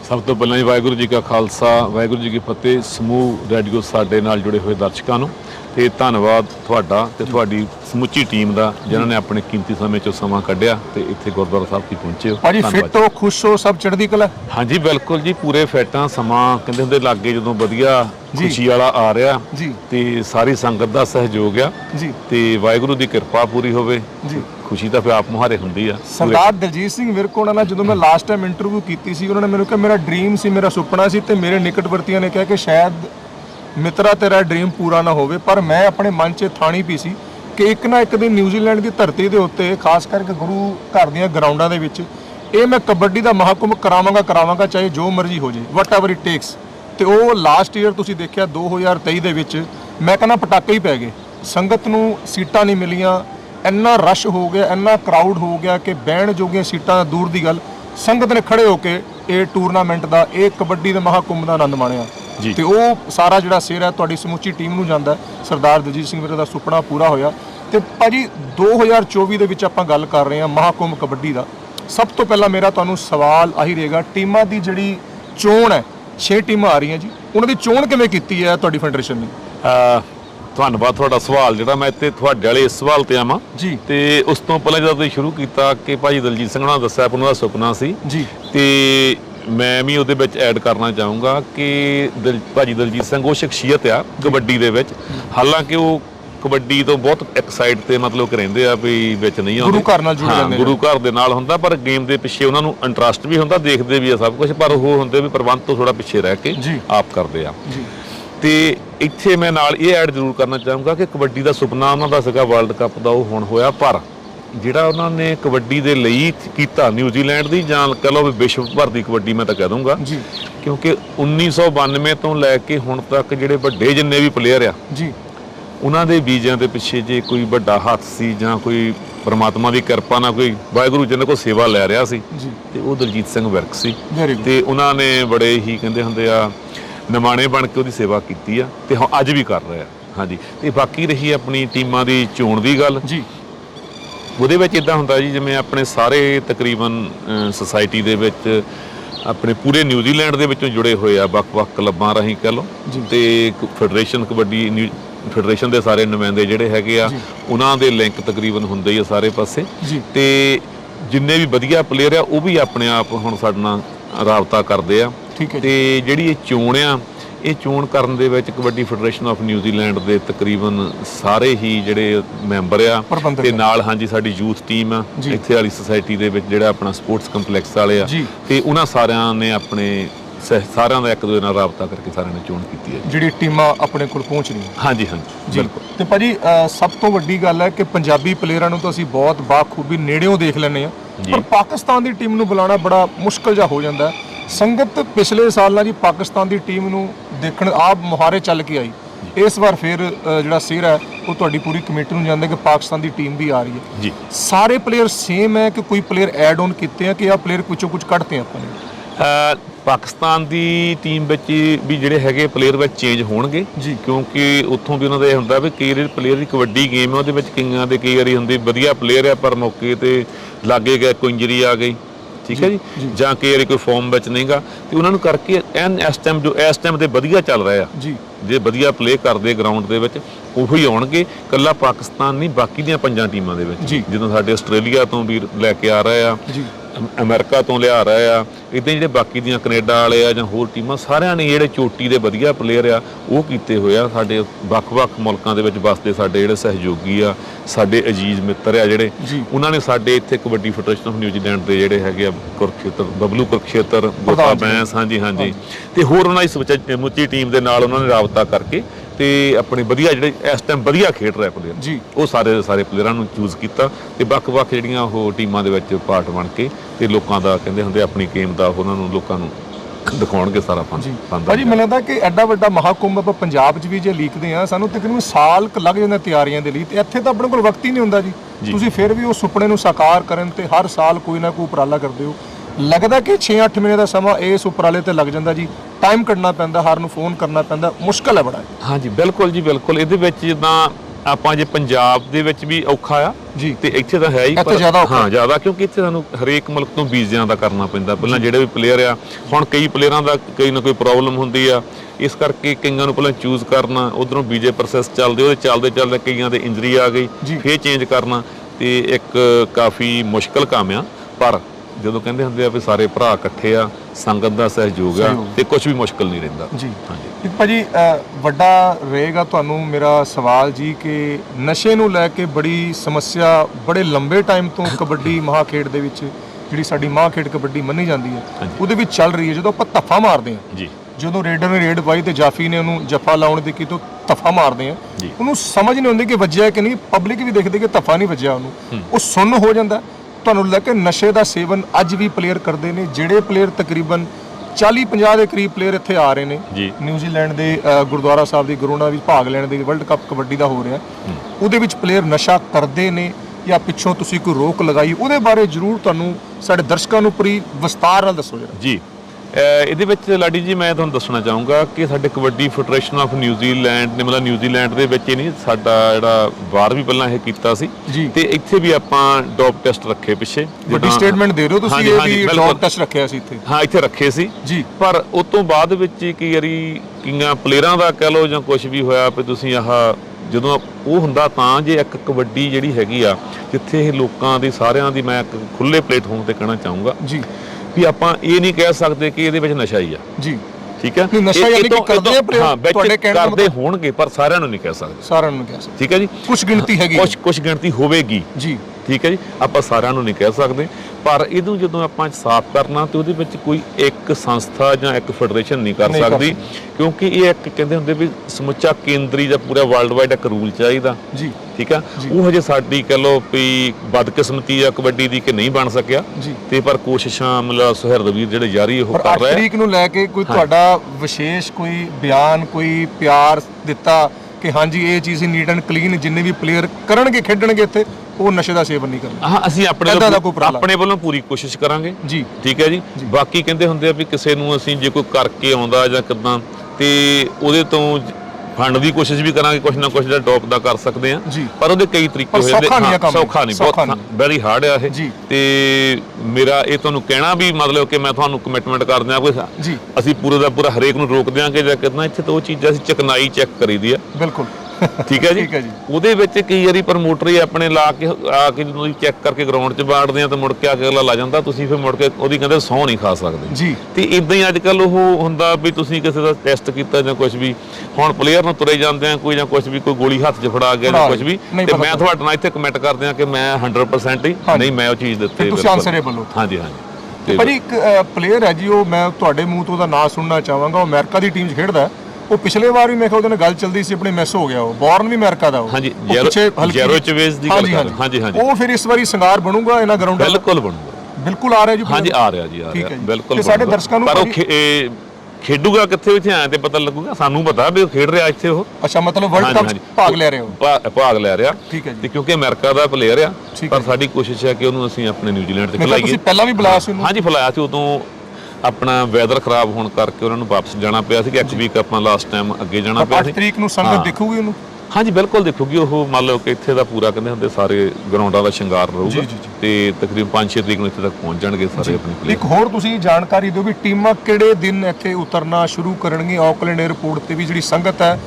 ਸਭ ਤੋਂ ਪਹਿਲਾਂ ਜੀ ਵਾਹਿਗੁਰੂ ਜੀ ਕਾ ਖਾਲਸਾ, ਵਾਹਿਗੁਰੂ ਜੀ ਕੀ ਫਤਿਹ। ਸਮੂਹ ਰੇਡੀਓ ਸਾਡੇ ਨਾਲ ਜੁੜੇ ਹੋਏ ਦਰਸ਼ਕਾਂ ਨੂੰ। ਤੇ ਧੰਨਵਾਦ ਤੁਹਾਡਾ ਤੇ ਤੁਹਾਡੀ ਸਮੁੱਚੀ ਟੀਮ ਦਾ ਜਿਨ੍ਹਾਂ ਨੇ ਆਪਣੇ ਕੀਮਤੀ ਸਮੇਂ ਚੋਂ ਸਮਾਂ ਕੱਢਿਆ ਤੇ ਇੱਥੇ ਗੁਰਦੁਆਰਾ ਸਾਹਿਬ ਦੀ ਪਹੁੰਚੇ ਹੋ। ਭਾਜੀ ਫਿੱਟ ਹੋ ਖੁਸ਼ ਹੋ ਸਭ ਚੜ੍ਹਦੀ ਕਲਾ? ਹਾਂਜੀ ਬਿਲਕੁਲ ਜੀ ਪੂਰੇ ਫਿੱਟਾਂ ਸਮਾਂ ਕਹਿੰਦੇ ਹੁੰਦੇ ਲੱਗੇ ਜਦੋਂ ਵਧੀਆ। ਖੁਸ਼ੀ ਵਾਲਾ ਆ ਰਿਹਾ ਤੇ ਸਾਰੀ ਸੰਗਤ ਦਾ ਸਹਿਯੋਗ ਆ ਤੇ ਵਾਹਿਗੁਰੂ ਦੀ ਕਿਰਪਾ ਪੂਰੀ ਹੋਵੇ। ਜੀ। ਖੁਸ਼ੀ ਤਾਂ ਫਿਰ ਆਪ ਮੁਹਾਰੇ ਹੁੰਦੀ ਆ। ਸਰਦਾਰ ਦਲਜੀਤ ਸਿੰਘ ਵਿਰਕ ਨਾਲ ਜਦੋਂ ਮੈਂ ਲਾਸਟ ਟਾਈਮ ਇੰਟਰਵਿਊ ਕੀਤੀ ਸੀ ਉਹਨਾਂ ਨੇ ਮੈਨੂੰ ਕਿਹਾ ਮੇਰਾ ਡ੍ਰੀਮ ਸੀ ਮੇਰਾ ਸੁਪਨਾ ਸੀ ਤੇ ਮੇਰੇ ਨਿਕਟਵਰਤੀਆਂ ਨੇ ਕਿਹਾ ਕਿ ਸ਼ਾਇਦ ਮਿੱਤਰਾ, ਤੇਰਾ ਡ੍ਰੀਮ ਪੂਰਾ ਨਾ ਹੋਵੇ, ਪਰ ਮੈਂ ਆਪਣੇ ਮਨ 'ਚ ਥਾਣੀ ਪੀ ਸੀ ਕਿ ਇੱਕ ਨਾ ਇੱਕ ਦਿਨ ਨਿਊਜ਼ੀਲੈਂਡ ਦੀ ਧਰਤੀ ਦੇ ਉੱਤੇ, ਖਾਸ ਕਰਕੇ ਗੁਰੂ ਘਰ ਦੀਆਂ ਗਰਾਊਂਡਾਂ ਦੇ ਵਿੱਚ, ਇਹ ਮੈਂ ਕਬੱਡੀ ਦਾ ਮਹਾਕੁੰਭ ਕਰਾਵਾਂਗਾ ਕਰਾਵਾਂਗਾ, ਚਾਹੇ ਜੋ ਮਰਜ਼ੀ ਹੋ ਜੇ ਵਟ ਏਵਰ ਇਟ ਟੇਕਸ ਤੇ ਉਹ ਲਾਸਟ ਈਅਰ ਤੁਸੀਂ ਦੇਖਿਆ 2023 ਦੇ ਵਿੱਚ, ਮੈਂ ਕਹਿੰਦਾ ਪਟਾਕੇ ਹੀ ਪੈ ਗਏ। ਸੰਗਤ ਨੂੰ ਸੀਟਾਂ ਨਹੀਂ ਮਿਲੀਆਂ, ਇੰਨਾ ਰਸ਼ ਹੋ ਗਿਆ, ਇੰਨਾ ਕਰਾਊਡ ਹੋ ਗਿਆ ਕਿ ਬਹਿਣ ਜੋਗੀਆਂ ਸੀਟਾਂ ਦੂਰ ਦੀ ਗੱਲ। ਸੰਗਤ ਨੇ ਖੜੇ ਹੋ ਕੇ ਇਹ ਟੂਰਨਾਮੈਂਟ ਦਾ, ਇਹ ਕਬੱਡੀ ਦੇ ਮਹਾਕੁੰਭ ਦਾ ਆਨੰਦ ਮਾਣਿਆ। ਜੀ। ਤੇ ਉਹ ਸਾਰਾ ਜਿਹੜਾ ਸਿਰ ਹੈ ਤੁਹਾਡੀ ਸਮੁੱਚੀ ਟੀਮ ਨੂੰ ਜਾਂਦਾ ਹੈ। ਸਰਦਾਰ ਦਲਜੀਤ ਸਿੰਘ ਵੀਰੇ ਦਾ ਸੁਪਨਾ ਪੂਰਾ ਹੋਇਆ। ਤੇ ਭਾਜੀ 2024 ਦੇ ਵਿੱਚ ਆਪਾਂ ਗੱਲ ਕਰ ਰਹੇ ਹਾਂ ਮਹਾਕੁੰਭ ਕਬੱਡੀ ਦਾ। ਸਭ ਤੋਂ ਪਹਿਲਾਂ ਮੇਰਾ ਤੁਹਾਨੂੰ ਸਵਾਲ ਆਹੀ ਰਹੇਗਾ ਟੀਮਾਂ ਦੀ ਜਿਹੜੀ ਚੋਣ ਹੈ 6 ਟੀਮਾਂ ਆ ਰਹੀਆਂ ਜੀ। ਉਹਨਾਂ ਦੀ ਚੋਣ ਕਿਵੇਂ ਕੀਤੀ ਹੈ ਤੁਹਾਡੀ ਫੈਡਰੇਸ਼ਨ ਨੇ? ਅਹ ਧੰਨਵਾਦ ਤੁਹਾਡਾ ਸਵਾਲ ਜਿਹੜਾ ਮੈਂ ਤੇ ਤੁਹਾਡੇ ਵਾਲੇ ਇਸ ਸਵਾਲ ਤੇ ਆਵਾਂ। ਜੀ। ਤੇ ਉਸ ਤੋਂ ਪਹਿਲਾਂ ਜਦੋਂ ਤੁਸੀਂ ਸ਼ੁਰੂ ਕੀਤਾ ਕਿ ਭਾਜੀ ਦਲਜੀਤ ਸਿੰਘ ਨਾਲ ਦੱਸਿਆ ਕਿ ਉਹਨਾਂ ਦਾ ਸੁਪਨਾ ਸੀ। ਜੀ। ਤੇ ਮੈਂ ਵੀ ਉਹਦੇ ਵਿੱਚ ਐਡ ਕਰਨਾ ਚਾਹੂੰਗਾ ਕਿ ਦਿਲ ਭਾਜੀ ਦਲਜੀਤ ਸਿੰਘ ਉਹ ਸ਼ਖਸੀਅਤ ਆ ਕਬੱਡੀ ਦੇ ਵਿੱਚ ਹਾਲਾਂਕਿ ਉਹ ਕਬੱਡੀ ਤੋਂ ਬਹੁਤ ਇੱਕ ਸਾਈਡ ਤੇ ਮਤਲਬ ਕਿ ਰਹਿੰਦੇ ਆ ਵੀ ਵਿੱਚ ਨਹੀਂ ਆਉਂਦੇ ਗੁਰੂ ਘਰ ਨਾਲ ਜੁੜੇ ਹਾਂ, ਰਹਿੰਦੇ ਨੇ। ਗੁਰੂ ਘਰ ਦੇ ਨਾਲ ਹੁੰਦਾ ਪਰ ਗੇਮ ਦੇ ਪਿੱਛੇ ਉਹਨਾਂ ਨੂੰ ਇੰਟਰਸਟ ਵੀ ਹੁੰਦਾ ਦੇਖਦੇ ਵੀ ਆ ਸਭ ਕੁਝ ਪਰ ਉਹ ਹੁੰਦੇ ਵੀ ਪ੍ਰਬੰਧ ਤੋਂ ਥੋੜਾ ਪਿੱਛੇ ਰਹਿ ਕੇ ਜੀ। ਆਪ ਕਰਦੇ ਆ ਜੀ ਤੇ ਇੱਥੇ ਮੈਂ ਨਾਲ ਇਹ ਐਡ ਜ਼ਰੂਰ ਕਰਨਾ ਚਾਹੂੰਗਾ ਕਿ ਕਬੱਡੀ ਦਾ ਸੁਪਨਾ ਉਹਨਾਂ ਦਾ ਸੀਗਾ ਵਰਲਡ ਕੱਪ ਦਾ ਉਹ ਹੁਣ ਹੋਇਆ ਪਰ ਜਿਹੜਾ ਉਹਨਾਂ ਨੇ ਕਬੱਡੀ ਦੇ ਲਈ ਕੀਤਾ ਨਿਊਜ਼ੀਲੈਂਡ ਦੀ ਜਾਂ ਕਹ ਲਓ ਵਿਸ਼ਵ ਭਰ ਦੀ ਕਬੱਡੀ ਮੈਂ ਤਾਂ ਕਹਿ ਦੂੰਗਾ ਜੀ। ਕਿਉਂਕਿ 1992 ਤੋਂ ਲੈ ਕੇ ਹੁਣ ਤੱਕ ਜਿਹੜੇ ਵੱਡੇ ਜਿੰਨੇ ਵੀ ਪਲੇਅਰ ਆ ਜੀ। ਉਹਨਾਂ ਦੇ ਬੀਜਾਂ ਦੇ ਪਿੱਛੇ ਜੇ ਕੋਈ ਵੱਡਾ ਹੱਥ ਸੀ ਜਾਂ ਕੋਈ ਪ੍ਰਮਾਤਮਾ ਦੀ ਕਿਰਪਾ ਨਾਲ ਕੋਈ ਵਾਹਿਗੁਰੂ ਜੀ ਨੇ ਕੋਈ ਸੇਵਾ ਲੈ ਰਿਹਾ ਸੀ ਜੀ। ਤੇ ਉਹ ਦਲਜੀਤ ਸਿੰਘ ਵਿਰਕ ਸੀ। ਤੇ ਉਹਨਾਂ ਨੇ ਬੜੇ ਹੀ ਕਹਿੰਦੇ ਹੁੰਦੇ ਆ ਨਿਮਾਣੇ ਬਣ ਕੇ ਉਹਦੀ ਸੇਵਾ ਕੀਤੀ ਆ ਤੇ ਹੁਣ ਅੱਜ ਵੀ ਕਰ ਰਹੇ ਹਾਂਜੀ। ਤੇ ਬਾਕੀ ਰਹੀ ਆਪਣੀ ਟੀਮਾਂ ਦੀ ਚੋਣ ਦੀ ਗੱਲ। ਜੀ। ਉਹਦੇ ਵਿੱਚ ਇਦਾਂ ਹੁੰਦਾ ਜੀ ਜਿਵੇਂ ਆਪਣੇ ਸਾਰੇ ਤਕਰੀਬਨ ਸੁਸਾਇਟੀ ਦੇ ਵਿੱਚ ਆਪਣੇ ਪੂਰੇ ਨਿਊਜ਼ੀਲੈਂਡ ਦੇ ਵਿੱਚੋਂ ਜੁੜੇ ਹੋਏ ਆ ਵੱਖ-ਵੱਖ ਕਲੱਬਾਂ ਰਾਹੀਂ ਕਹ ਲਓ। ਤੇ ਫੈਡਰੇਸ਼ਨ ਕਬੱਡੀ ਫੈਡਰੇਸ਼ਨ ਦੇ ਸਾਰੇ ਨੁਮਾਇੰਦੇ ਜਿਹੜੇ ਹੈਗੇ ਆ। ਉਹਨਾਂ ਦੇ ਲਿੰਕ ਤਕਰੀਬਨ ਹੁੰਦੇ ਹੀ ਆ ਸਾਰੇ ਪਾਸੇ ਤੇ ਜਿੰਨੇ ਵੀ ਵਧੀਆ ਪਲੇਅਰ ਆ ਉਹ ਵੀ ਆਪਣੇ ਆਪ ਹੁਣ ਸਾਡੇ ਨਾਲ ਰਾਬਤਾ ਕਰਦੇ ਆ ਤੇ ਜਿਹੜੀ ਇਹ ਚੋਣ ਆ ਇਹ ਚੋਣ ਕਰਨ ਦੇ ਵਿੱਚ ਕਬੱਡੀ ਫੈਡਰੇਸ਼ਨ ਆਫ ਨਿਊਜ਼ੀਲੈਂਡ ਦੇ ਤਕਰੀਬਨ ਸਾਰੇ ਹੀ ਜਿਹੜੇ ਮੈਂਬਰ ਆ ਤੇ। ਨਾਲ ਹਾਂਜੀ ਸਾਡੀ ਯੂਥ ਟੀਮ ਆ ਜੀ। ਇੱਥੇ ਵਾਲੀ ਸੁਸਾਇਟੀ ਦੇ ਵਿੱਚ ਜਿਹੜਾ ਆਪਣਾ ਸਪੋਰਟਸ ਕੰਪਲੈਕਸ ਵਾਲੇ ਆ ਜੀ। ਤੇ ਉਹਨਾਂ ਸਾਰਿਆਂ ਨੇ ਆਪਣੇ ਸਾਰਿਆਂ ਦਾ ਇੱਕ ਦੂਜੇ ਨਾਲ ਰਾਬਤਾ ਕਰਕੇ ਸਾਰਿਆਂ ਨੇ ਚੋਣ ਕੀਤੀ ਹੈ ਜੀ। ਜਿਹੜੀ ਟੀਮਾਂ ਆਪਣੇ ਕੋਲ ਪਹੁੰਚ ਰਹੀਆਂ ਹਾਂਜੀ ਹਾਂਜੀ ਜੀ ਬਿਲਕੁਲ ਤੇ ਭਾਜੀ ਸਭ ਤੋਂ ਵੱਡੀ ਗੱਲ ਹੈ ਕਿ ਪੰਜਾਬੀ ਪਲੇਅਰਾਂ ਨੂੰ ਤਾਂ ਅਸੀਂ ਬਹੁਤ ਬਾਖੂਬੀ ਨੇੜਿਓਂ ਦੇਖ ਲੈਂਦੇ ਆ ਜੀ। ਪਰ ਪਾਕਿਸਤਾਨ ਦੀ ਟੀਮ ਨੂੰ ਬੁਲਾਉਣਾ ਬੜਾ ਮੁਸ਼ਕਲ ਜਿਹਾ ਹੋ ਜਾਂਦਾ ਹੈ ਸੰਗਤ ਪਿਛਲੇ ਸਾਲਾਂ ਜੀ ਪਾਕਿਸਤਾਨ ਦੀ ਟੀਮ ਨੂੰ ਦੇਖਣ ਆਪ ਮੁਹਾਰੇ ਚੱਲ ਕੇ ਆਈ। ਇਸ ਵਾਰ ਫਿਰ ਅ, ਜਿਹੜਾ ਸਿਰ ਹੈ ਉਹ ਤੁਹਾਡੀ ਪੂਰੀ ਕਮੇਟੀ ਨੂੰ ਜਾਂਦਾ ਕਿ ਪਾਕਿਸਤਾਨ ਦੀ ਟੀਮ ਵੀ ਆ ਰਹੀ ਹੈ। ਜੀ। ਸਾਰੇ ਪਲੇਅਰ ਸੇਮ ਹੈ ਕਿ ਕੋਈ ਪਲੇਅਰ ਐਡ ਆਨ ਕੀਤੇ ਆ ਕਿ ਆ ਪਲੇਅਰ ਕੁਛੋ ਕੁਝ ਕੱਢਤੇ ਆ ਆਪਾਂ ਨੇ? ਅਹ ਪਾਕਿਸਤਾਨ ਦੀ ਟੀਮ ਵਿੱਚ ਵੀ ਜਿਹੜੇ ਹੈਗੇ ਪਲੇਅਰ ਵਿੱਚ ਚੇਂਜ ਹੋਣਗੇ। ਜੀ। ਕਿਉਂਕਿ ਉੱਥੋਂ ਵੀ ਉਹਨਾਂ ਦਾ ਇਹ ਹੁੰਦਾ ਵੀ ਕਈ ਵਾਰੀ ਪਲੇਅਰ ਦੀ ਕਬੱਡੀ ਗੇਮ ਹੈ ਉਹਦੇ ਵਿੱਚ ਕਈਆਂ ਦੇ ਕਈ ਵਾਰੀ ਹੁੰਦੀ ਵਧੀਆ ਪਲੇਅਰ ਆ ਪਰ ਮੌਕੇ ਤੇ ਲਾਗੇ ਗਿਆ ਕੋਈ ਇੰਜਰੀ ਆ ਗਈ। ਠੀਕ ਹੈ ਜੀ? ਜਾਂ ਵਾਰੀ ਕੋਈ ਫਾਰਮ ਵਿੱਚ ਨਹੀਂਗਾ ਤੇ ਉਹਨਾਂ ਨੂੰ ਕਰਕੇ ਐਨ ਇਸ ਟਾਈਮ ਜੋ ਇਸ ਟਾਈਮ ਤੇ ਵਧੀਆ ਚੱਲ ਰਿਹਾ ਆ। ਜੀ। ਜੇ ਵਧੀਆ ਪਲੇ ਕਰਦੇ ਗਰਾਊਂਡ ਦੇ ਵਿੱਚ ਉਹੀ ਆਉਣਗੇ ਕੱਲਾ ਪਾਕਿਸਤਾਨ ਨਹੀਂ ਬਾਕੀ ਦੀਆਂ ਪੰਜਾਂ ਟੀਮਾਂ ਦੇ ਵਿੱਚ। ਜਦੋਂ ਸਾਡੇ ਆਸਟ੍ਰੇਲੀਆ ਤੋਂ ਵੀ ਲੈ ਕੇ ਆ ਰਹੇ ਆ। ਅਮਰੀਕਾ ਤੋਂ ਲਿਆ ਰਹੇ ਆ ਇਦਾਂ ਜਿਹੜੇ ਬਾਕੀ ਦੀਆਂ ਕੈਨੇਡਾ ਵਾਲੇ ਆ ਜਾਂ ਹੋਰ ਟੀਮਾਂ ਸਾਰਿਆਂ ਨੇ ਜਿਹੜੇ ਚੋਟੀ ਦੇ ਵਧੀਆ ਪਲੇਅਰ ਆ ਉਹ ਕੀਤੇ ਹੋਏ ਆ ਸਾਡੇ ਵੱਖ-ਵੱਖ ਮੁਲਕਾਂ ਦੇ ਵਿੱਚ ਵਸਦੇ ਸਾਡੇ ਜਿਹੜੇ ਸਹਿਯੋਗੀ ਆ ਸਾਡੇ ਅਜੀਜ਼ ਮਿੱਤਰ ਆ ਜਿਹੜੇ। ਉਹਨਾਂ ਨੇ ਸਾਡੇ ਇੱਥੇ ਕਬੱਡੀ ਫੈਡਰੇਸ਼ਨ ਆਫ ਨਿਊਜ਼ੀਲੈਂਡ ਦੇ ਜਿਹੜੇ ਹੈਗੇ ਆ ਕੁਰਕਸ਼ੇਤਰ ਬਬਲੂ ਪ੍ਰਧਾਨ ਜੀ। ਬੈਂਸ ਹਾਂਜੀ ਹਾਂਜੀ ਤੇ ਹੋਰ ਉਹਨਾਂ ਦੀ ਸਮੁੱਚੀ ਟੀਮ ਦੇ ਨਾਲ ਉਹਨਾਂ ਨੇ ਰਾਬਤਾ ਕਰਕੇ ਤੇ ਆਪਣੇ ਵਧੀਆ ਜਿਹੜੇ ਇਸ ਟਾਈਮ ਵਧੀਆ ਖੇਡ ਰਹੇ ਪਲੇਅਰ ਜੀ। ਉਹ ਸਾਰੇ ਦੇ ਸਾਰੇ ਪਲੇਅਰਾਂ ਨੂੰ ਚੂਜ਼ ਕੀਤਾ ਤੇ ਵੱਖ-ਵੱਖ ਜਿਹੜੀਆਂ ਉਹ ਟੀਮਾਂ ਦੇ ਵਿੱਚ ਪਾਰਟ ਬਣ ਕੇ ਤੇ ਲੋਕਾਂ ਦਾ ਕਹਿੰਦੇ ਹੁੰਦੇ ਆਪਣੀ ਗੇਮ ਦਾ ਉਹਨਾਂ ਨੂੰ ਲੋਕਾਂ ਨੂੰ ਦਿਖਾਉਣਗੇ ਸਾਰਾ ਫਨ ਜੀ। ਫਨ ਭਾਜੀ ਮੈਨੂੰ ਲੱਗਦਾ ਕਿ ਐਡਾ ਵੱਡਾ ਮਹਾਕੁੰਭ ਆਪਾਂ ਪੰਜਾਬ 'ਚ ਵੀ ਜੇ ਲੀਕਦੇ ਆ ਸਾਨੂੰ ਤਕਰੀਬਨ ਸਾਲ ਕੁ ਲੱਗ ਜਾਂਦਾ ਤਿਆਰੀਆਂ ਦੇ ਲਈ ਤੇ ਇੱਥੇ ਤਾਂ ਆਪਣੇ ਕੋਲ ਵਕਤ ਹੀ ਨਹੀਂ ਹੁੰਦਾ ਜੀ। ਜੀ। ਤੁਸੀਂ ਫਿਰ ਵੀ ਉਹ ਸੁਪਨੇ ਨੂੰ ਸਾਕਾਰ ਕਰਨ ਤੇ ਹਰ ਸਾਲ ਕੋਈ ਨਾ ਕੋਈ ਉਪਰਾਲਾ ਕਰਦੇ ਹੋ। ਲੱਗਦਾ ਕਿ 6-8 ਮਹੀਨੇ ਦਾ ਸਮਾਂ ਇਸ ਉਪਰਾਲੇ ਤੇ ਲੱਗ ਜਾਂਦਾ ਜੀ। ਟਾਈਮ ਕੱਢਣਾ ਪੈਂਦਾ ਹਰ ਨੂੰ ਫੋਨ ਕਰਨਾ ਪੈਂਦਾ ਮੁਸ਼ਕਲ ਹੈ ਬੜਾ ਹਾਂਜੀ ਬਿਲਕੁਲ ਜੀ ਬਿਲਕੁਲ। ਇਹਦੇ ਵਿੱਚ ਜਿੱਦਾਂ ਆਪਾਂ ਜੇ ਪੰਜਾਬ ਦੇ ਵਿੱਚ ਵੀ ਔਖਾ ਆ ਜੀ। ਤੇ ਇੱਥੇ ਤਾਂ ਹੈ ਹੀ ਇੱਥੇ ਜ਼ਿਆਦਾ ਔਖਾ। ਹਾਂ ਜ਼ਿਆਦਾ ਕਿਉਂਕਿ ਇੱਥੇ ਸਾਨੂੰ ਹਰੇਕ ਮੁਲਕ ਤੋਂ ਵੀਜ਼ਿਆਂ ਦਾ ਕਰਨਾ ਪੈਂਦਾ। ਪਹਿਲਾਂ ਜਿਹੜੇ ਵੀ ਪਲੇਅਰ ਆ ਹੁਣ ਕਈ ਪਲੇਅਰਾਂ ਦਾ ਕੋਈ ਨਾ ਕੋਈ ਪ੍ਰੋਬਲਮ ਹੁੰਦੀ ਆ। ਇਸ ਕਰਕੇ ਕਈਆਂ ਨੂੰ ਪਹਿਲਾਂ ਚੂਜ਼ ਕਰਨਾ ਉਧਰੋਂ ਵੀਜ਼ੇ ਪ੍ਰੋਸੈਸ ਚੱਲਦੇ ਉਹਦੇ ਚੱਲਦੇ ਚੱਲਦੇ ਕਈਆਂ ਦੇ ਇੰਜਰੀ ਆ ਗਈ। ਫੇਰ ਚੇਂਜ ਕਰਨਾ ਤੇ ਇੱਕ ਕਾਫੀ ਮੁਸ਼ਕਲ ਕੰਮ ਆ। ਪਰ ਜਦੋਂ ਕਹਿੰਦੇ ਹੁੰਦੇ ਆ ਵੀ ਸਾਰੇ ਭਰਾ ਇਕੱਠੇ ਆ ਸੰਗਤ ਦਾ ਸਹਿਯੋਗ ਆ। ਤੇ ਕੁਝ ਵੀ ਮੁਸ਼ਕਲ ਨਹੀਂ ਰਹਿੰਦਾ। ਜੀ। ਹਾਂਜੀ। ਇੱਕ ਭਾਜੀ ਵੱਡਾ ਰਹੇਗਾ ਤੁਹਾਨੂੰ ਮੇਰਾ ਸਵਾਲ ਜੀ ਕਿ ਨਸ਼ੇ ਨੂੰ ਲੈ ਕੇ ਬੜੀ ਸਮੱਸਿਆ ਬੜੇ ਲੰਬੇ ਟਾਈਮ ਤੋਂ ਕਬੱਡੀ ਮਹਾਖੇਡ ਦੇ ਵਿੱਚ ਜਿਹੜੀ ਸਾਡੀ ਮਹਾਖੇਡ ਕਬੱਡੀ ਮੰਨੀ ਜਾਂਦੀ ਹੈ। ਉਹਦੇ ਵਿੱਚ ਚੱਲ ਰਹੀ ਹੈ। ਜਦੋਂ ਆਪਾਂ ਧੱਫਾ ਮਾਰਦੇ ਹਾਂ ਜੀ। ਜਦੋਂ ਰੇਡਰ ਨੇ ਰੇਡ ਪਾਈ ਤੇ ਜਾਫੀ ਨੇ ਉਹਨੂੰ ਜੱਫਾ ਲਾਉਣ ਦੀ ਕੀਤੀ ਧੱਫਾ ਮਾਰਦੇ ਆ। ਉਹਨੂੰ ਸਮਝ ਨਹੀਂ ਆਉਂਦੀ ਕਿ ਵੱਜਿਆ ਕਿ ਨਹੀਂ। ਪਬਲਿਕ ਵੀ ਦੇਖਦੀ ਕਿ ਧੱਫਾ ਨਹੀਂ ਵੱਜਿਆ ਉਹਨੂੰ। ਉਹ ਸੁੰਨ ਹੋ ਜਾਂਦਾ। ਤੁਹਾਨੂੰ ਲੱਗ ਕੇ ਨਸ਼ੇ ਦਾ ਸੇਵਨ ਅੱਜ ਵੀ ਪਲੇਅਰ ਕਰਦੇ ਨੇ ਜਿਹੜੇ ਪਲੇਅਰ ਤਕਰੀਬਨ 40 50 ਦੇ ਕਰੀਬ ਪਲੇਅਰ ਇੱਥੇ ਆ ਰਹੇ ਨੇ। ਨਿਊਜ਼ੀਲੈਂਡ ਦੇ ਗੁਰਦੁਆਰਾ ਸਾਹਿਬ ਦੀ ਗੁਰੂਣਾ ਵਿੱਚ ਭਾਗ ਲੈਣ ਦੇ ਵਰਲਡ ਕੱਪ ਕਬੱਡੀ ਦਾ ਹੋ ਰਿਹਾ। ਉਹਦੇ ਵਿੱਚ ਪਲੇਅਰ ਨਸ਼ਾ ਕਰਦੇ ਨੇ ਜਾਂ ਪਿੱਛੋਂ ਤੁਸੀਂ ਕੋਈ ਰੋਕ ਲਗਾਈ ਉਹਦੇ ਬਾਰੇ ਜਰੂਰ ਤੁਹਾਨੂੰ ਸਾਡੇ ਦਰਸ਼ਕਾਂ ਨੂੰ ਪੂਰੀ ਵਿਸਤਾਰ ਨਾਲ ਦੱਸੋ ਜਰਾ। ਜੀ। ਇਹਦੇ ਵਿੱਚ ਲਾਡੀ ਜੀ ਮੈਂ ਤੁਹਾਨੂੰ ਦੱਸਣਾ ਚਾਹੂੰਗਾ ਕਿ ਸਾਡੇ ਕਬੱਡੀ ਫੈਡਰੇਸ਼ਨ ਆਫ ਨਿਊਜ਼ੀਲੈਂਡ ਨੇ ਮਤਲਬ ਨਿਊਜ਼ੀਲੈਂਡ ਦੇ ਵਿੱਚ ਹੀ ਨਹੀਂ ਸਾਡਾ ਜਿਹੜਾ ਬਾਹਰ ਵੀ ਪਹਿਲਾਂ ਇਹ ਕੀਤਾ ਸੀ। ਤੇ ਇੱਥੇ ਵੀ ਆਪਾਂ ਡੌਪ ਟੈਸਟ ਰੱਖੇ ਪਿੱਛੇ ਵੱਡੀ ਸਟੇਟਮੈਂਟ ਦੇ ਰਹੇ ਹੋ ਤੁਸੀਂ ਇਹ ਵੀ। ਡੌਗ ਟੈਸਟ ਰੱਖਿਆ ਸੀ ਇੱਥੇ। ਹਾਂ ਇੱਥੇ ਰੱਖੇ ਸੀ। ਜੀ। ਪਰ ਉਸ ਤੋਂ ਬਾਅਦ ਵਿੱਚ ਕਈ ਵਾਰੀ ਕਿੰਨਾ ਪਲੇਅਰਾਂ ਦਾ ਕਹਿ ਲਓ ਜਾਂ ਕੁਝ ਵੀ ਹੋਇਆ ਵੀ ਤੁਸੀਂ ਆਹ ਜਦੋਂ ਉਹ ਹੁੰਦਾ ਤਾਂ ਜੇ ਇੱਕ ਕਬੱਡੀ ਜਿਹੜੀ ਹੈਗੀ ਆ ਜਿੱਥੇ ਇਹ ਲੋਕਾਂ ਦੀ ਸਾਰਿਆਂ ਦੀ ਮੈਂ ਇੱਕ ਖੁੱਲੇ ਪਲੇਟਫਾਰਮ ਤੇ ਕਹਿਣਾ ਚਾਹੂੰਗਾ। ਜੀ। ਵੀ ਆਪਾਂ ਇਹ ਨਹੀਂ ਕਹਿ ਸਕਦੇ ਕਿ ਇਹਦੇ ਵਿੱਚ ਨਸ਼ਾ ਹੀ ਆ। ਜੀ। ਠੀਕ ਹੈ? ਨਹੀਂ, ਨਸ਼ਾ ਯਾਨੀ ਕਿ ਕਰਦੇ ਆ? ਹਾਂ ਤੁਹਾਡੇ ਕਹਿਣ ਦਾ ਕਰਦੇ ਹੋਣਗੇ ਪਰ ਸਾਰਿਆਂ ਨੂੰ ਨਹੀਂ ਕਹਿ ਸਕਦੇ। ਸਾਰਿਆਂ ਨੂੰ ਕਹਿ ਸਕਦੇ। ਠੀਕ ਹੈ ਜੀ? ਕੁਝ ਗਿਣਤੀ ਹੈਗੀ ਕੁਝ ਕੁਝ ਗਿਣਤੀ ਹੋਵੇਗੀ। ਜੀ। ਠੀਕ ਹੈ ਜੀ ਆਪਾਂ ਸਾਰਿਆਂ ਨੂੰ ਨਹੀਂ ਕਹਿ ਸਕਦੇ ਪਰ ਇਹਨੂੰ ਜਦੋਂ ਆਪਾਂ ਸਾਫ਼ ਕਰਨਾ ਤੇ ਉਹਦੇ ਵਿੱਚ ਕੋਈ ਇੱਕ ਸੰਸਥਾ ਜਾਂ ਇੱਕ ਫੈਡਰੇਸ਼ਨ ਨਹੀਂ ਕਰ ਸਕਦੀ ਕਿਉਂਕਿ ਇਹ ਇੱਕ ਕਹਿੰਦੇ ਹੁੰਦੇ ਵੀ ਸਮੁੱਚਾ ਕੇਂਦਰੀ ਜਾਂ ਪੂਰਾ ਵਰਲਡ ਵਾਈਡ ਇੱਕ ਰੂਲ ਚਾਹੀਦਾ। ਜੀ। ਠੀਕ ਆ। ਉਹ ਹਜੇ ਸਾਡੀ ਕਹ ਲੋ ਵੀ ਬਦਕਿਸਮਤੀ ਆ ਕਬੱਡੀ ਦੀ ਕਿ ਨਹੀਂ ਬਣ ਸਕਿਆ। ਤੇ ਪਰ ਕੋਸ਼ਿਸ਼ਾਂ ਮਤਲਬ ਸੁਹਿਰਦ ਵੀਰ ਜਿਹੜੇ ਜਾਰੀ ਉਹ ਕਰ 8 ਰਹੇ। ਆ। ਤਰੀਕ ਨੂੰ ਲੈ ਕੇ ਕੋਈ ਤੁਹਾਡਾ ਵਿਸ਼ੇਸ਼ ਕੋਈ ਬਿਆਨ ਕੋਈ ਪਿਆਰ ਦਿੱਤਾ ਕਿ ਹਾਂਜੀ ਇਹ ਚੀਜ਼ ਨੀਟ ਐਂਡ ਕਲੀਨ ਜਿੰਨੇ ਵੀ ਪਲੇਅਰ ਕਰਨਗੇ ਖੇਡਣਗੇ ਇੱਥੇ ਉਹ ਨਸ਼ੇ ਦਾ ਸੇਵਨ ਨਹੀਂ ਕਰਨਗੇ ਹਾਂ ਅਸੀਂ ਆਪਣੇ ਏਦਾਂ ਦਾ ਵੱਲੋਂ- ਕੋਈ ਉਪਰਾਲਾ। ਆਪਣੇ ਵੱਲੋਂ ਪੂਰੀ ਕੋਸ਼ਿਸ਼ ਕਰਾਂਗੇ। ਜੀ। ਠੀਕ ਹੈ ਜੀ। ਬਾਕੀ ਕਹਿੰਦੇ ਹੁੰਦੇ ਆ ਵੀ ਕਿਸੇ ਨੂੰ ਅਸੀਂ ਜੇ ਕੋਈ ਕਰਕੇ ਆਉਂਦਾ ਜਾਂ ਕਿਦਾਂ ਤੇ ਉਹਦੇ ਤੋਂ ਫੰਡ ਦੀ ਕੋਸ਼ਿਸ਼ ਵੀ ਕਰਾਂਗੇ ਕੁਛ ਨਾ ਕੁਛ ਜਿਹੜਾ ਡੌਪ ਦਾ ਕਰ ਸਕਦੇ ਆ ਜੀ। ਪਰ ਉਹਦੇ ਕਈ ਤਰੀਕੇ ਪਰ ਹੋ ਜਾਂਦੇ ਸੌਖਾ ਨਹੀਂ ਹਾਂ, ਇਹ ਕੰਮ। ਸੌਖਾ ਨਹੀਂ ਸੌਖਾ ਬਹੁਤ ਨਹੀਂ। ਵੈਰੀ ਹਾਰਡ ਆ ਇਹ। ਜੀ। ਤੇ ਮੇਰਾ ਇਹ ਤੁਹਾਨੂੰ ਕਹਿਣਾ ਵੀ ਮਤਲਬ ਕਿ ਮੈਂ ਤੁਹਾਨੂੰ ਕਮਿਟਮੈਂਟ ਕਰ ਦਿਆਂ ਕੋਈ ਜੀ। ਅਸੀਂ ਪੂਰੇ ਦਾ ਪੂਰਾ ਹਰੇਕ ਨੂੰ ਰੋਕ ਦਿਆਂਗੇ ਜਾਂ ਕਿਦਾਂ ਇੱਥੇ ਤਾਂ ਉਹ ਚੀਜ਼ਾਂ ਅਸੀਂ ਚਕਨਾਈ ਚੈੱਕ ਕਰੀਦੀ ਆ। ਬਿਲਕੁਲ। ਠੀਕ ਹੈ ਜੀ ਠੀਕ ਹੈ ਜੀ। ਉਹਦੇ ਵਿੱਚ ਕਈ ਵਾਰੀ ਪ੍ਰਮੋਟਰ ਹੀ ਆਪਣੇ ਲਾ ਕੇ ਆ ਕੇ ਜਦੋਂ ਤੁਸੀਂ ਚੈੱਕ ਕਰਕੇ ਗਰਾਊਂਡ 'ਚ ਬਾੜਦੇ ਆ ਤਾਂ ਮੁੜ ਕੇ ਆ ਕੇ ਅਗਲਾ ਲਾ ਜਾਂਦਾ ਤੁਸੀਂ ਫਿਰ ਮੁੜ ਕੇ ਉਹਦੀ ਕਹਿੰਦੇ ਸੌ ਨਹੀਂ ਖਾ ਸਕਦੇ ਜੀ ਤੇ ਇਦਾਂ ਹੀ ਅੱਜ ਕੱਲ ਉਹ ਹੁੰਦਾ ਵੀ ਤੁਸੀਂ ਕਿਸੇ ਦਾ ਟੈਸਟ ਕੀਤਾ ਜਾਂ ਕੁਝ ਵੀ ਹੁਣ ਪਲੇਅਰ ਨੂੰ ਤੁਰੇ ਜਾਂਦੇ ਆ ਕੋਈ ਜਾਂ ਕੁਝ ਵੀ ਕੋਈ ਗੋਲੀ ਹੱਥ 'ਚ ਫੜਾ ਗਿਆ ਜਾਂ ਕੁਝ ਵੀ ਤੇ ਮੈਂ ਤੁਹਾਡੇ ਨਾਲ ਇੱਥੇ ਕਮੈਂਟ ਕਰਦੇ ਆ ਕਿ ਮੈਂ 100% ਹੀ। ਨਹੀਂ ਮੈਂ ਉਹ ਚੀਜ਼ ਦਿੱਤੇ ਤੁਸੀਂ answerable ਹੋ। ਹਾਂਜੀ ਹਾਂਜੀ ਭਾਜੀ ਇੱਕ ਪਲੇਅਰ ਹੈ ਜੀ ਉਹ ਮੈਂ ਤੁਹਾਡੇ ਮੂੰਹ ਤੋਂ ਉਹਦਾ ਨਾਮ ਸੁਣਨਾ ਚਾਹਾਂਗਾ ਉਹ ਅਮਰੀਕਾ ਦੀ ਟੀਮ 'ਚ ਖੇਡਦਾ ਹੈ। ਉਹ ਪਿਛਲੇ ਵਾਰ ਵੀ ਮੈਂ ਕਿਹਾ ਉਹਦੇ ਨਾਲ ਗੱਲ ਚੱਲਦੀ ਸੀ ਆਪਣੇ ਮਿਸ ਹੋ ਗਿਆ ਉਹ ਬੌਰਨ ਵੀ ਅਮਰੀਕਾ ਦਾ ਉਹ ਹਾਂਜੀ, ਜੈਰੋ- ਜੈਰੋਚਵੇਜ਼ ਦੀ ਗੱਲ ਹਾਂਜੀ, ਕਰ। ਹਾਂਜੀ, ਹਾਂਜੀ। ਉਹ ਫਿਰ ਇਸ ਵਾਰੀ ਸਿੰਗਾਰ ਬਣੂਗਾ ਇਹਨਾਂ ਗਰਾਊਂਡਾਂ ਬਿਲਕੁਲ ਬਣੂਗਾ ਬਿਲਕੁਲ ਆ ਰਿਹਾ ਜੀ ਹਾਂਜੀ ਆ ਰਿਹਾ ਜੀ ਆ ਰਿਹਾ। ਬਿਲਕੁਲ ਸਾਡੇ। ਦਰਸ਼ਕਾਂ ਨੂੰ ਪਰ ਉਹ ਖੇਡੂਗਾ ਕਿੱਥੇ ਇੱਥੇ ਆਇਆ ਤੇ ਪਤਾ ਲੱਗੂਗਾ ਸਾਨੂੰ ਪਤਾ ਵੀ ਉਹ ਖੇਡ ਰਿਹਾ ਇੱਥੇ ਉਹ ਅੱਛਾ ਮਤਲਬ ਵਰਲਡ ਕੱਪ। ਭਾਗ ਲੈ ਰਹੇ ਹੋ ਭਾਗ ਲੈ ਰਿਹਾ ਠੀਕ ਹੈ ਜੀ। ਤੇ ਕਿਉਂਕਿ ਅਮਰੀਕਾ ਦਾ ਪਲੇਅਰ ਆ ਪਰ। ਸਾਡੀ ਕੋਸ਼ਿਸ਼ ਹੈ ਕਿ ਉਹਨੂੰ ਅਸੀਂ ਆਪਣੇ ਨਿਊਜ਼ੀਲੈਂਡ ਤੇ ਖਿਲਾਈਏ ਤੁਸੀਂ ਪਹਿਲਾਂ ਵੀ ਬੁਲਾਇਆ ਸੀ ਉਹਨੂੰ ਹਾਂਜੀ ਫਲਾਇਆ ਸੀ ਉਦੋਂ ਆਪਣਾ ਵੈਦਰ ਖਰਾਬ ਹੋਣ ਕਰਕੇ ਉਹਨਾਂ ਨੂੰ ਵਾਪਸ ਜਾਣਾ ਪਿਆ ਸੀ ਕਿ ਇੱਕ ਵੀਕ ਆਪਾਂ ਲਾਸਟ ਟਾਈਮ ਅੱਗੇ ਜਾਣਾ ਪਿਆ 8 ਸੀ। ਤਰੀਕ ਨੂੰ ਸੰਗਤ। ਦੇਖੂਗੀ ਉਹਨੂੰ? ਹਾਂਜੀ ਬਿਲਕੁਲ ਦੇਖੋਗੀ। ਉਹ ਮੰਨ ਲਓ ਕਿ ਇੱਥੇ ਦਾ ਪੂਰਾ ਕਹਿੰਦੇ ਹੁੰਦੇ ਸਾਰੇ ਗਰਾਊਂਡਾਂ ਦਾ ਸ਼ਿੰਗਾਰ ਰਹੂਗਾ। ਤੇ ਤਕਰੀਬਨ 5-6 ਤਰੀਕ ਨੂੰ ਇੱਥੇ ਤੱਕ ਪਹੁੰਚ ਜਾਣਗੇ ਸਾਰੇ ਆਪਣੇ ਪਲੇਅਰ ਇੱਕ ਹੋਰ ਤੁਸੀਂ ਜਾਣਕਾਰੀ ਦਿਓ ਵੀ ਟੀਮਾਂ ਕਿਹੜੇ ਦਿਨ ਇੱਥੇ ਉਤਰਨਾ ਸ਼ੁਰੂ ਕਰਨਗੀਆਂ? ਆਕਲੈਂਡ 에ਅਰਪੋਰਟ ਤੇ ਵੀ ਜਿਹੜੀ ਸੰਗਤ ਹੈ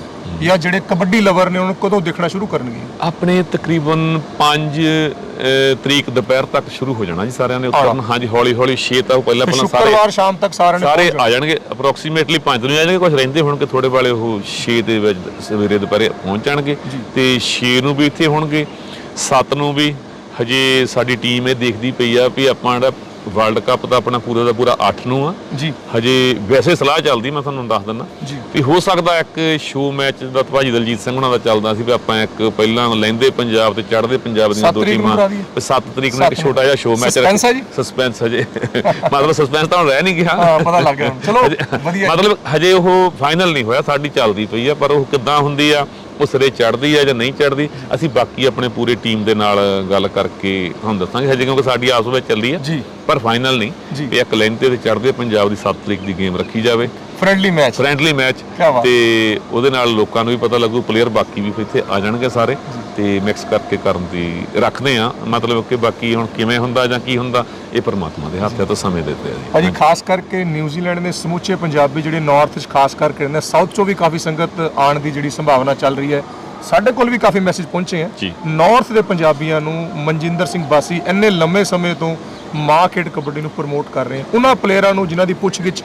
ਜਾਂ ਜਿਹੜੇ ਕਬੱਡੀ ਲਵਰ ਨੇ ਉਹਨਾਂ ਨੂੰ ਕਦੋਂ ਦੇਖਣਾ ਸ਼ੁਰੂ ਕਰਨਗੇ? ਆਪਣੇ ਤਕਰੀਬਨ 5 ਤਰੀਕ ਦੁਪਹਿਰ ਤੱਕ ਸ਼ੁਰੂ ਹੋ ਜਾਣਾ ਜੀ ਸਾਰਿਆਂ ਨੇ। ਉਤਰਨ ਹਾਂਜੀ ਹੌਲੀ ਹੌਲੀ 6 ਤੱਕ ਪਹਿਲਾਂ ਤੇ ਪਹਿਲਾਂ ਸਾਰੇ ਸ਼ੁੱਕਰਵਾਰ ਸ਼ਾਮ ਤੱਕ ਸਾਰਿਆਂ ਨੇ ਸਾਰੇ ਆ ਜਾਣਗੇ। ਅਪਰੋਕਸੀਮੇਟਲੀ 5 ਨੂੰ ਆ ਜਾਣਗੇ। ਕੁਝ ਰਹਿੰਦੇ ਹੋਣਗੇ ਥੋੜੇ ਵਾਲੇ ਉਹ 6 ਦੇ ਵਿੱਚ ਸਵੇਰੇ ਦੁਪਹਿਰੇ ਪਹੁੰਚ ਜਾਣਗੇ। ਤੇ 6 ਨੂੰ ਵੀ ਇੱਥੇ ਹੋਣਗੇ। 7 ਨੂੰ ਵੀ ਹਜੇ ਸਾਡੀ ਟੀਮ ਇਹ ਦੇਖਦੀ ਪਈ ਆ ਵੀ ਆਪਾਂ ਜਿਹੜਾ ਵਰਲਡ ਕੱਪ ਦਾ ਆਪਣਾ ਪੂਰਾ ਦਾ ਪੂਰਾ 8 ਨੂੰ ਆ ਜੀ ਹਜੇ ਵੈਸੇ ਸਲਾਹ ਚੱਲਦੀ ਮੈਂ ਤੁਹਾਨੂੰ ਦੱਸ ਦਿੰਦਾ ਜੀ। ਵੀ ਹੋ ਸਕਦਾ ਇੱਕ ਸ਼ੋ ਮੈਚ ਦਾ ਭਾਜੀ ਦਲਜੀਤ ਸਿੰਘ ਹੁਣਾਂ ਦਾ ਚੱਲਦਾ ਸੀ ਵੀ ਆਪਾਂ ਇੱਕ ਪਹਿਲਾਂ ਲਹਿੰਦੇ ਪੰਜਾਬ ਤੇ ਚੜ੍ਹਦੇ ਪੰਜਾਬ ਦੀਆਂ ਦੋ ਟੀਮਾਂ ਕਰਾ ਦਈਏ। 7 ਤਰੀਕ ਨੂੰ ਇੱਕ। ਛੋਟਾ ਜਿਹਾ ਸ਼ੋ ਮੈਚ Suspense ਹੈ ਜੀ? ਸਸਪੈਂਸ ਹਜੇ ਮਤਲਬ ਸਸਪੈਂਸ ਤਾਂ ਰਹਿ ਨਹੀਂ ਗਿਆ ਹਾਂ ਪਤਾ ਲੱਗ ਗਿਆ। ਚਲੋ ਵਧੀਆ ਮਤਲਬ ਹਜੇ ਉਹ ਫਾਈਨਲ ਨਹੀਂ ਹੋਇਆ ਸਾਡੀ ਚੱਲਦੀ ਪਈ ਆ ਪਰ ਉਹ ਕਿੱਦਾਂ ਹੁੰਦੀ ਆ ਉਹ ਸਿਰੇ ਚੜਦੀ ਆ ਜਾਂ ਨਹੀਂ ਚੜਦੀ ਅਸੀਂ ਬਾਕੀ ਆਪਣੇ ਪੂਰੇ ਟੀਮ ਦੇ ਨਾਲ ਗੱਲ ਕਰਕੇ ਤੁਹਾਨੂੰ ਦੱਸਾਂਗੇ ਹਜੇ ਕਿਉਂਕਿ ਸਾਡੀ ਆਪਸ ਵਿੱਚ ਚੱਲਦੀ ਆ। ਜੀ। ਪਰ ਫਾਈਨਲ। ਨਹੀਂ। ਵੀ ਇੱਕ ਲੈਂਦੇ ਤੇ ਚੜਦੇ ਪੰਜਾਬ ਦੀ 7 ਤਰੀਕ ਦੀ ਗੇਮ ਰੱਖੀ ਜਾਵੇ। ਫ੍ਰੈਂਡਲੀ ਮੈਚ ਫ੍ਰੈਂਡਲੀ ਮੈਚ ਕਿਆ ਬਾਤ। ਤੇ ਉਹਦੇ ਨਾਲ ਲੋਕਾਂ ਨੂੰ ਵੀ ਪਤਾ ਲੱਗੂ ਪਲੇਅਰ ਬਾਕੀ ਵੀ ਇੱਥੇ ਆ ਜਾਣਗੇ ਸਾਰੇ। ਤੇ ਮਿਕਸ ਕਰਕੇ ਕਰਨ ਦੀ ਰੱਖਦੇ ਆ ਮਤਲਬ ਕਿ ਬਾਕੀ ਹੁਣ ਕਿਵੇਂ ਹੁੰਦਾ ਜਾਂ ਕੀ ਹੁੰਦਾ ਇਹ ਪਰਮਾਤਮਾ ਦੇ ਹੱਥ ਹੈ ਤਾਂ ਸਮੇਂ ਦੇ ਉੱਤੇ ਹੈ ਜੀ। ਭਾਜੀ ਖਾਸ ਕਰਕੇ ਨਿਊਜ਼ੀਲੈਂਡ ਦੇ ਸਮੁੱਚੇ ਪੰਜਾਬੀ ਜਿਹੜੇ ਨਾਰਥ 'ਚ ਖਾਸ ਕਰਕੇ ਰਹਿੰਦੇ ਸਾਊਥ 'ਚੋਂ ਵੀ ਕਾਫੀ ਸੰਗਤ ਆਉਣ ਦੀ ਜਿਹੜੀ ਸੰਭਾਵਨਾ ਚੱਲ ਰਹੀ ਹੈ। ਸਾਡੇ ਕੋਲ ਵੀ ਕਾਫੀ ਮੈਸੇਜ ਪਹੁੰਚੇ ਹੈ। ਜੀ। ਨਾਰਥ ਦੇ ਪੰਜਾਬੀਆਂ ਨੂੰ ਮਨਜਿੰਦਰ ਸਿੰਘ ਬਾਸੀ ਇੰਨੇ ਲੰਮੇ ਸਮੇਂ ਤੋਂ ਮਾਂ ਖੇਡ ਕਬੱਡੀ ਨੂੰ ਪ੍ਰਮੋਟ ਕਰ ਰਹੇ ਆ ਉਹਨਾਂ ਪਲੇਅਰਾਂ ਨੂੰ ਜਿਨ੍ਹਾਂ ਦੀ ਪੁੱਛਗਿੱਛ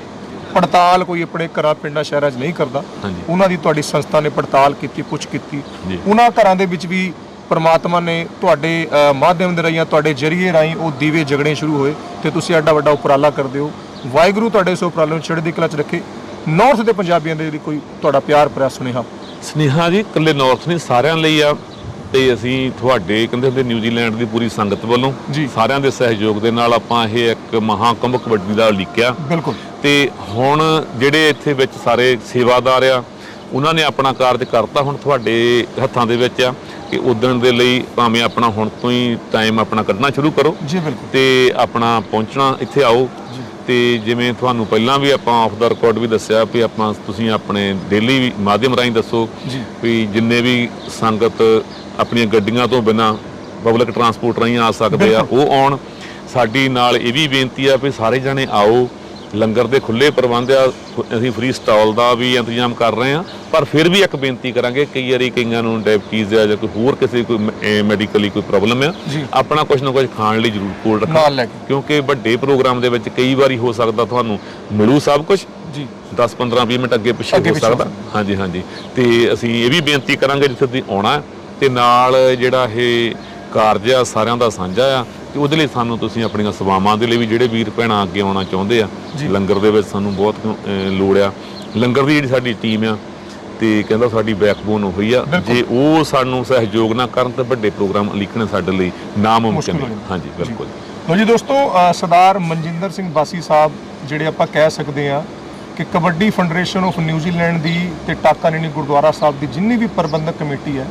ਪੜਤਾਲ ਕੋਈ ਆਪਣੇ ਘਰਾਂ ਪਿੰਡਾਂ ਸ਼ਹਿਰਾਂ 'ਚ ਨਹੀਂ ਕਰਦਾ। ਹਾਂਜੀ। ਉਹਨਾਂ ਦੀ ਤੁਹਾਡੀ ਸੰਸਥਾ ਨੇ ਪੜਤਾਲ ਕੀਤੀ ਪੁੱਛ ਕੀਤੀ। ਜੀ। ਉਹਨਾਂ ਘਰਾਂ ਦੇ ਵਿੱਚ ਵੀ ਪਰਮਾਤਮਾ ਨੇ ਤੁਹਾਡੇ ਅ, ਮਾਧਿਅਮ ਦੇ ਰਾਹੀਂ ਤੁਹਾਡੇ ਜਰੀਏ ਰਾਹੀਂ ਉਹ ਦੀਵੇ ਜਗਣੇ ਸ਼ੁਰੂ ਹੋਏ ਤੇ ਤੁਸੀਂ ਐਡਾ ਵੱਡਾ ਉਪਰਾਲਾ ਕਰਦੇ ਹੋ। ਵਾਹਿਗੁਰੂ ਤੁਹਾਡੇ ਇਸ ਉਪਰਾਲੇ ਨੂੰ ਚੜ੍ਹਦੀ ਕਲਾ 'ਚ ਰੱਖੇ। ਨਾਰਥ ਦੇ ਪੰਜਾਬੀਆਂ ਦੇ ਲਈ ਕੋਈ ਤੁਹਾਡਾ ਪਿਆਰ ਭਰਿਆ ਸੁਨੇਹਾ? ਸਨੇਹਾ ਜੀ ਇਕੱਲੇ ਨਾਰਥ ਨਹੀਂ ਸਾਰਿਆਂ ਲਈ ਆ। ਤੇ ਅਸੀਂ ਤੁਹਾਡੇ ਕਹਿੰਦੇ ਹੁੰਦੇ ਨਿਊਜ਼ੀਲੈਂਡ ਦੀ ਪੂਰੀ ਸੰਗਤ ਵੱਲੋਂ ਜੀ। ਸਾਰਿਆਂ ਦੇ ਸਹਿਯੋਗ ਦੇ ਨਾਲ ਆਪਾਂ ਇਹ ਇੱਕ ਮਹਾਕੰਭ ਕਬੱਡੀ ਦਾ ਲਿਖਿਆ ਬਿਲਕੁਲ। ਤੇ ਹੁਣ ਜਿਹੜੇ ਇੱਥੇ ਵਿੱਚ ਸਾਰੇ ਸੇਵਾਦਾਰ ਆ ਉਹਨਾਂ ਨੇ ਆਪਣਾ ਕਾਰਜ ਕਰਤਾ ਹੁਣ ਤੁਹਾਡੇ ਹੱਥਾਂ ਦੇ ਵਿੱਚ ਆ ਕਿ ਉਦਣ ਦੇ ਲਈ ਭਾਵੇਂ ਆਪਣਾ ਹੁਣ ਤੋਂ ਹੀ ਟਾਈਮ ਆਪਣਾ ਕੱਢਣਾ ਸ਼ੁਰੂ ਕਰੋ। ਜੀ ਬਿਲਕੁਲ। ਤੇ ਆਪਣਾ ਪਹੁੰਚਣਾ ਇੱਥੇ ਆਓ। ਤੇ ਜਿਵੇਂ ਤੁਹਾਨੂੰ ਪਹਿਲਾਂ ਵੀ ਆਪਾਂ ਆਫ ਦਾ ਰਿਕਾਰਡ ਵੀ ਦੱਸਿਆ ਵੀ ਆਪਾਂ ਤੁਸੀਂ ਆਪਣੇ ਡੇਲੀ ਮਾਧਿਅਮ ਰਾਹੀਂ ਦੱਸੋ। ਵੀ ਜਿੰਨੇ ਵੀ ਸੰਗਤ ਆਪਣੀਆਂ ਗੱਡੀਆਂ ਤੋਂ ਬਿਨਾ ਪਬਲਿਕ ਟਰਾਂਸਪੋਰਟ ਰਾਹੀਂ ਆ ਸਕਦੇ ਆ ਉਹ ਆਉਣ ਸਾਡੀ ਨਾਲ ਇਹ ਵੀ ਬੇਨਤੀ ਆ ਵੀ ਸਾਰੇ ਜਣੇ ਆਓ ਲੰਗਰ ਦੇ ਖੁੱਲੇ ਪ੍ਰਬੰਧ ਆ ਅਸੀਂ ਫ੍ਰੀ ਸਟਾਲ ਦਾ ਵੀ ਇੰਤਜ਼ਾਮ ਕਰ ਰਹੇ ਆ ਪਰ ਫਿਰ ਵੀ ਇੱਕ ਬੇਨਤੀ ਕਰਾਂਗੇ ਕਈ ਵਾਰੀ ਕਈਆਂ ਨੂੰ ਡਾਇਬਟੀਜ਼ ਆ ਜਾਂ ਕੋਈ ਹੋਰ ਕਿਸੇ ਕੋਈ ਮੈਡੀਕਲੀ ਕੋਈ ਪ੍ਰੋਬਲਮ ਆ। ਆਪਣਾ ਕੁਝ ਨਾ ਕੁਝ ਖਾਣ ਲਈ ਜ਼ਰੂਰ ਕੋਲ ਰੱਖਣਾ ਕਿਉਂਕਿ ਵੱਡੇ ਪ੍ਰੋਗਰਾਮ ਦੇ ਵਿੱਚ ਕਈ ਵਾਰੀ ਹੋ ਸਕਦਾ ਤੁਹਾਨੂੰ ਮਿਲੂ ਸਭ ਕੁਝ ਜੀ। 10 15 20 ਮਿੰਟ ਅੱਗੇ ਪਿੱਛੇ ਹੋ ਸਕਦਾ। ਹਾਂਜੀ ਹਾਂਜੀ। ਤੇ ਅਸੀਂ ਇਹ ਵੀ ਬੇਨਤੀ ਕਰਾਂਗੇ ਜਿੱਥੇ ਤੁਸੀਂ ਆਉਣਾ ਤੇ ਨਾਲ ਜਿਹੜਾ ਇਹ ਕਾਰਜ ਆ ਸਾਰਿਆਂ ਦਾ ਸਾਂਝਾ ਆ ਤੇ ਉਹਦੇ ਲਈ ਸਾਨੂੰ ਤੁਸੀਂ ਆਪਣੀਆਂ ਸੇਵਾਵਾਂ ਦੇ ਲਈ ਵੀ ਜਿਹੜੇ ਵੀਰ ਭੈਣਾਂ ਅੱਗੇ ਆਉਣਾ ਚਾਹੁੰਦੇ ਆ। ਲੰਗਰ ਦੇ ਵਿੱਚ ਸਾਨੂੰ ਬਹੁਤ ਅਹ, ਲੋੜ ਆ। ਲੰਗਰ ਦੀ ਜਿਹੜੀ ਸਾਡੀ ਟੀਮ ਆ ਤੇ ਕਹਿੰਦਾ ਸਾਡੀ ਬੈਕਬੋਨ ਉਹੀ ਆ। ਜੇ ਉਹ ਸਾਨੂੰ ਸਹਿਯੋਗ ਨਾ ਕਰਨ ਤਾਂ ਵੱਡੇ ਪ੍ਰੋਗਰਾਮ ਲਿਖਣੇ ਸਾਡੇ ਲਈ ਨਾਮੁਮਕਿਨ ਮੁਸ਼ਕਿਲ ਹੋ ਹੈ ਜਾਂਦਾ। ਹਾਂਜੀ ਬਿਲਕੁਲ। ਲੋ ਜੀ ਦੋਸਤੋ ਅ, ਸਰਦਾਰ ਮਨਜਿੰਦਰ ਸਿੰਘ ਬਾਸੀ ਸਾਹਿਬ ਜਿਹੜੇ ਆਪਾਂ ਕਹਿ ਸਕਦੇ ਆ ਕਿ kabaddi federation of New Zealand ਦੀ ਤੇ ਟਾਕਾਨੀਨੀ ਗੁਰਦੁਆਰਾ ਸਾਹਿਬ ਦੀ ਜਿੰਨੀ ਵੀ ਪ੍ਰਬੰਧਕ ਕਮੇਟੀ ਹੈ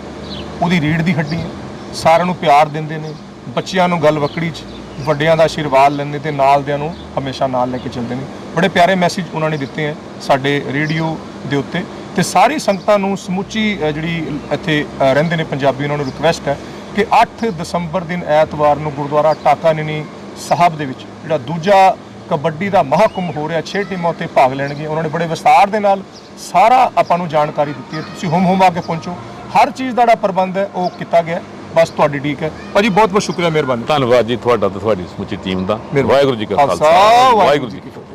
ਉਹਦੀ ਰੀੜ ਦੀ ਹੱਡੀ ਹੈ। ਸਾਰਿਆਂ ਨੂੰ ਪਿਆਰ ਦਿੰਦੇ ਨੇ। ਬੱਚਿਆਂ ਨੂੰ ਗੱਲ ਵਕੜੀ 'ਚ ਵੱਡਿਆਂ ਦਾ ਆਸ਼ੀਰਵਾਦ ਲੈਂਦੇ ਤੇ ਨਾਲ ਦਿਆਂ ਨੂੰ ਹਮੇਸ਼ਾ ਨਾਲ ਲੈ ਕੇ ਚੱਲਦੇ ਨੇ। ਬੜੇ ਪਿਆਰੇ ਮੈਸੇਜ ਉਹਨਾਂ ਨੇ ਦਿੱਤੇ ਹੈ ਸਾਡੇ ਰੇਡੀਓ ਦੇ ਉੱਤੇ ਤੇ ਸਾਰੀ ਸੰਗਤਾਂ ਨੂੰ ਸਮੁੱਚੀ ਜਿਹੜੀ ਇੱਥੇ ਰਹਿੰਦੇ ਨੇ ਪੰਜਾਬੀ, ਉਹਨਾਂ ਨੂੰ ਰਿਕਵੈਸਟ ਹੈ ਕਿ 8 ਦਸੰਬਰ ਦਿਨ ਐਤਵਾਰ ਨੂੰ ਗੁਰਦੁਆਰਾ ਟਾਕਾ ਨਿਨੀ ਸਾਹਿਬ ਦੇ ਵਿੱਚ ਜਿਹੜਾ ਦੂਜਾ ਕਬੱਡੀ ਦਾ ਮਹਾਕੁੰਭ ਹੋ ਰਿਹਾ 6 ਟੀਮਾਂ ਉੱਤੇ ਭਾਗ ਲੈਣਗੀਆਂ ਉਹਨਾਂ ਨੇ ਬੜੇ ਵਿਸਤਾਰ ਦੇ ਨਾਲ ਸਾਰਾ ਆਪਾਂ ਨੂੰ ਜਾਣਕਾਰੀ ਦਿੱਤੀ ਹੈ। ਤੁਸੀਂ ਹੁਮ ਹੁਮ ਆ ਕੇ ਪਹੁੰਚੋ। ਹਰ ਚੀਜ਼ ਦਾ ਜਿਹੜਾ ਪ੍ਰਬੰਧ ਹੈ ਉਹ ਕੀਤਾ ਗਿਆ। ਬਸ ਤੁਹਾਡੀ ਠੀਕ ਹੈ। ਭਾਜੀ ਬਹੁਤ ਬਹੁਤ ਸ਼ੁਕਰੀਆ ਮਿਹਰਬਾਨੀ। ਧੰਨਵਾਦ ਜੀ ਤੁਹਾਡਾ ਤੇ ਤੁਹਾਡੀ ਸਮੁੱਚੀ ਟੀਮ ਦਾ। ਵਾਹਿਗੁਰੂ ਜੀ ਕਾ ਖਾਲਸਾ, ਵਾਹਿਗੁਰੂ ਜੀ ਕੀ ਫਤਿਹ।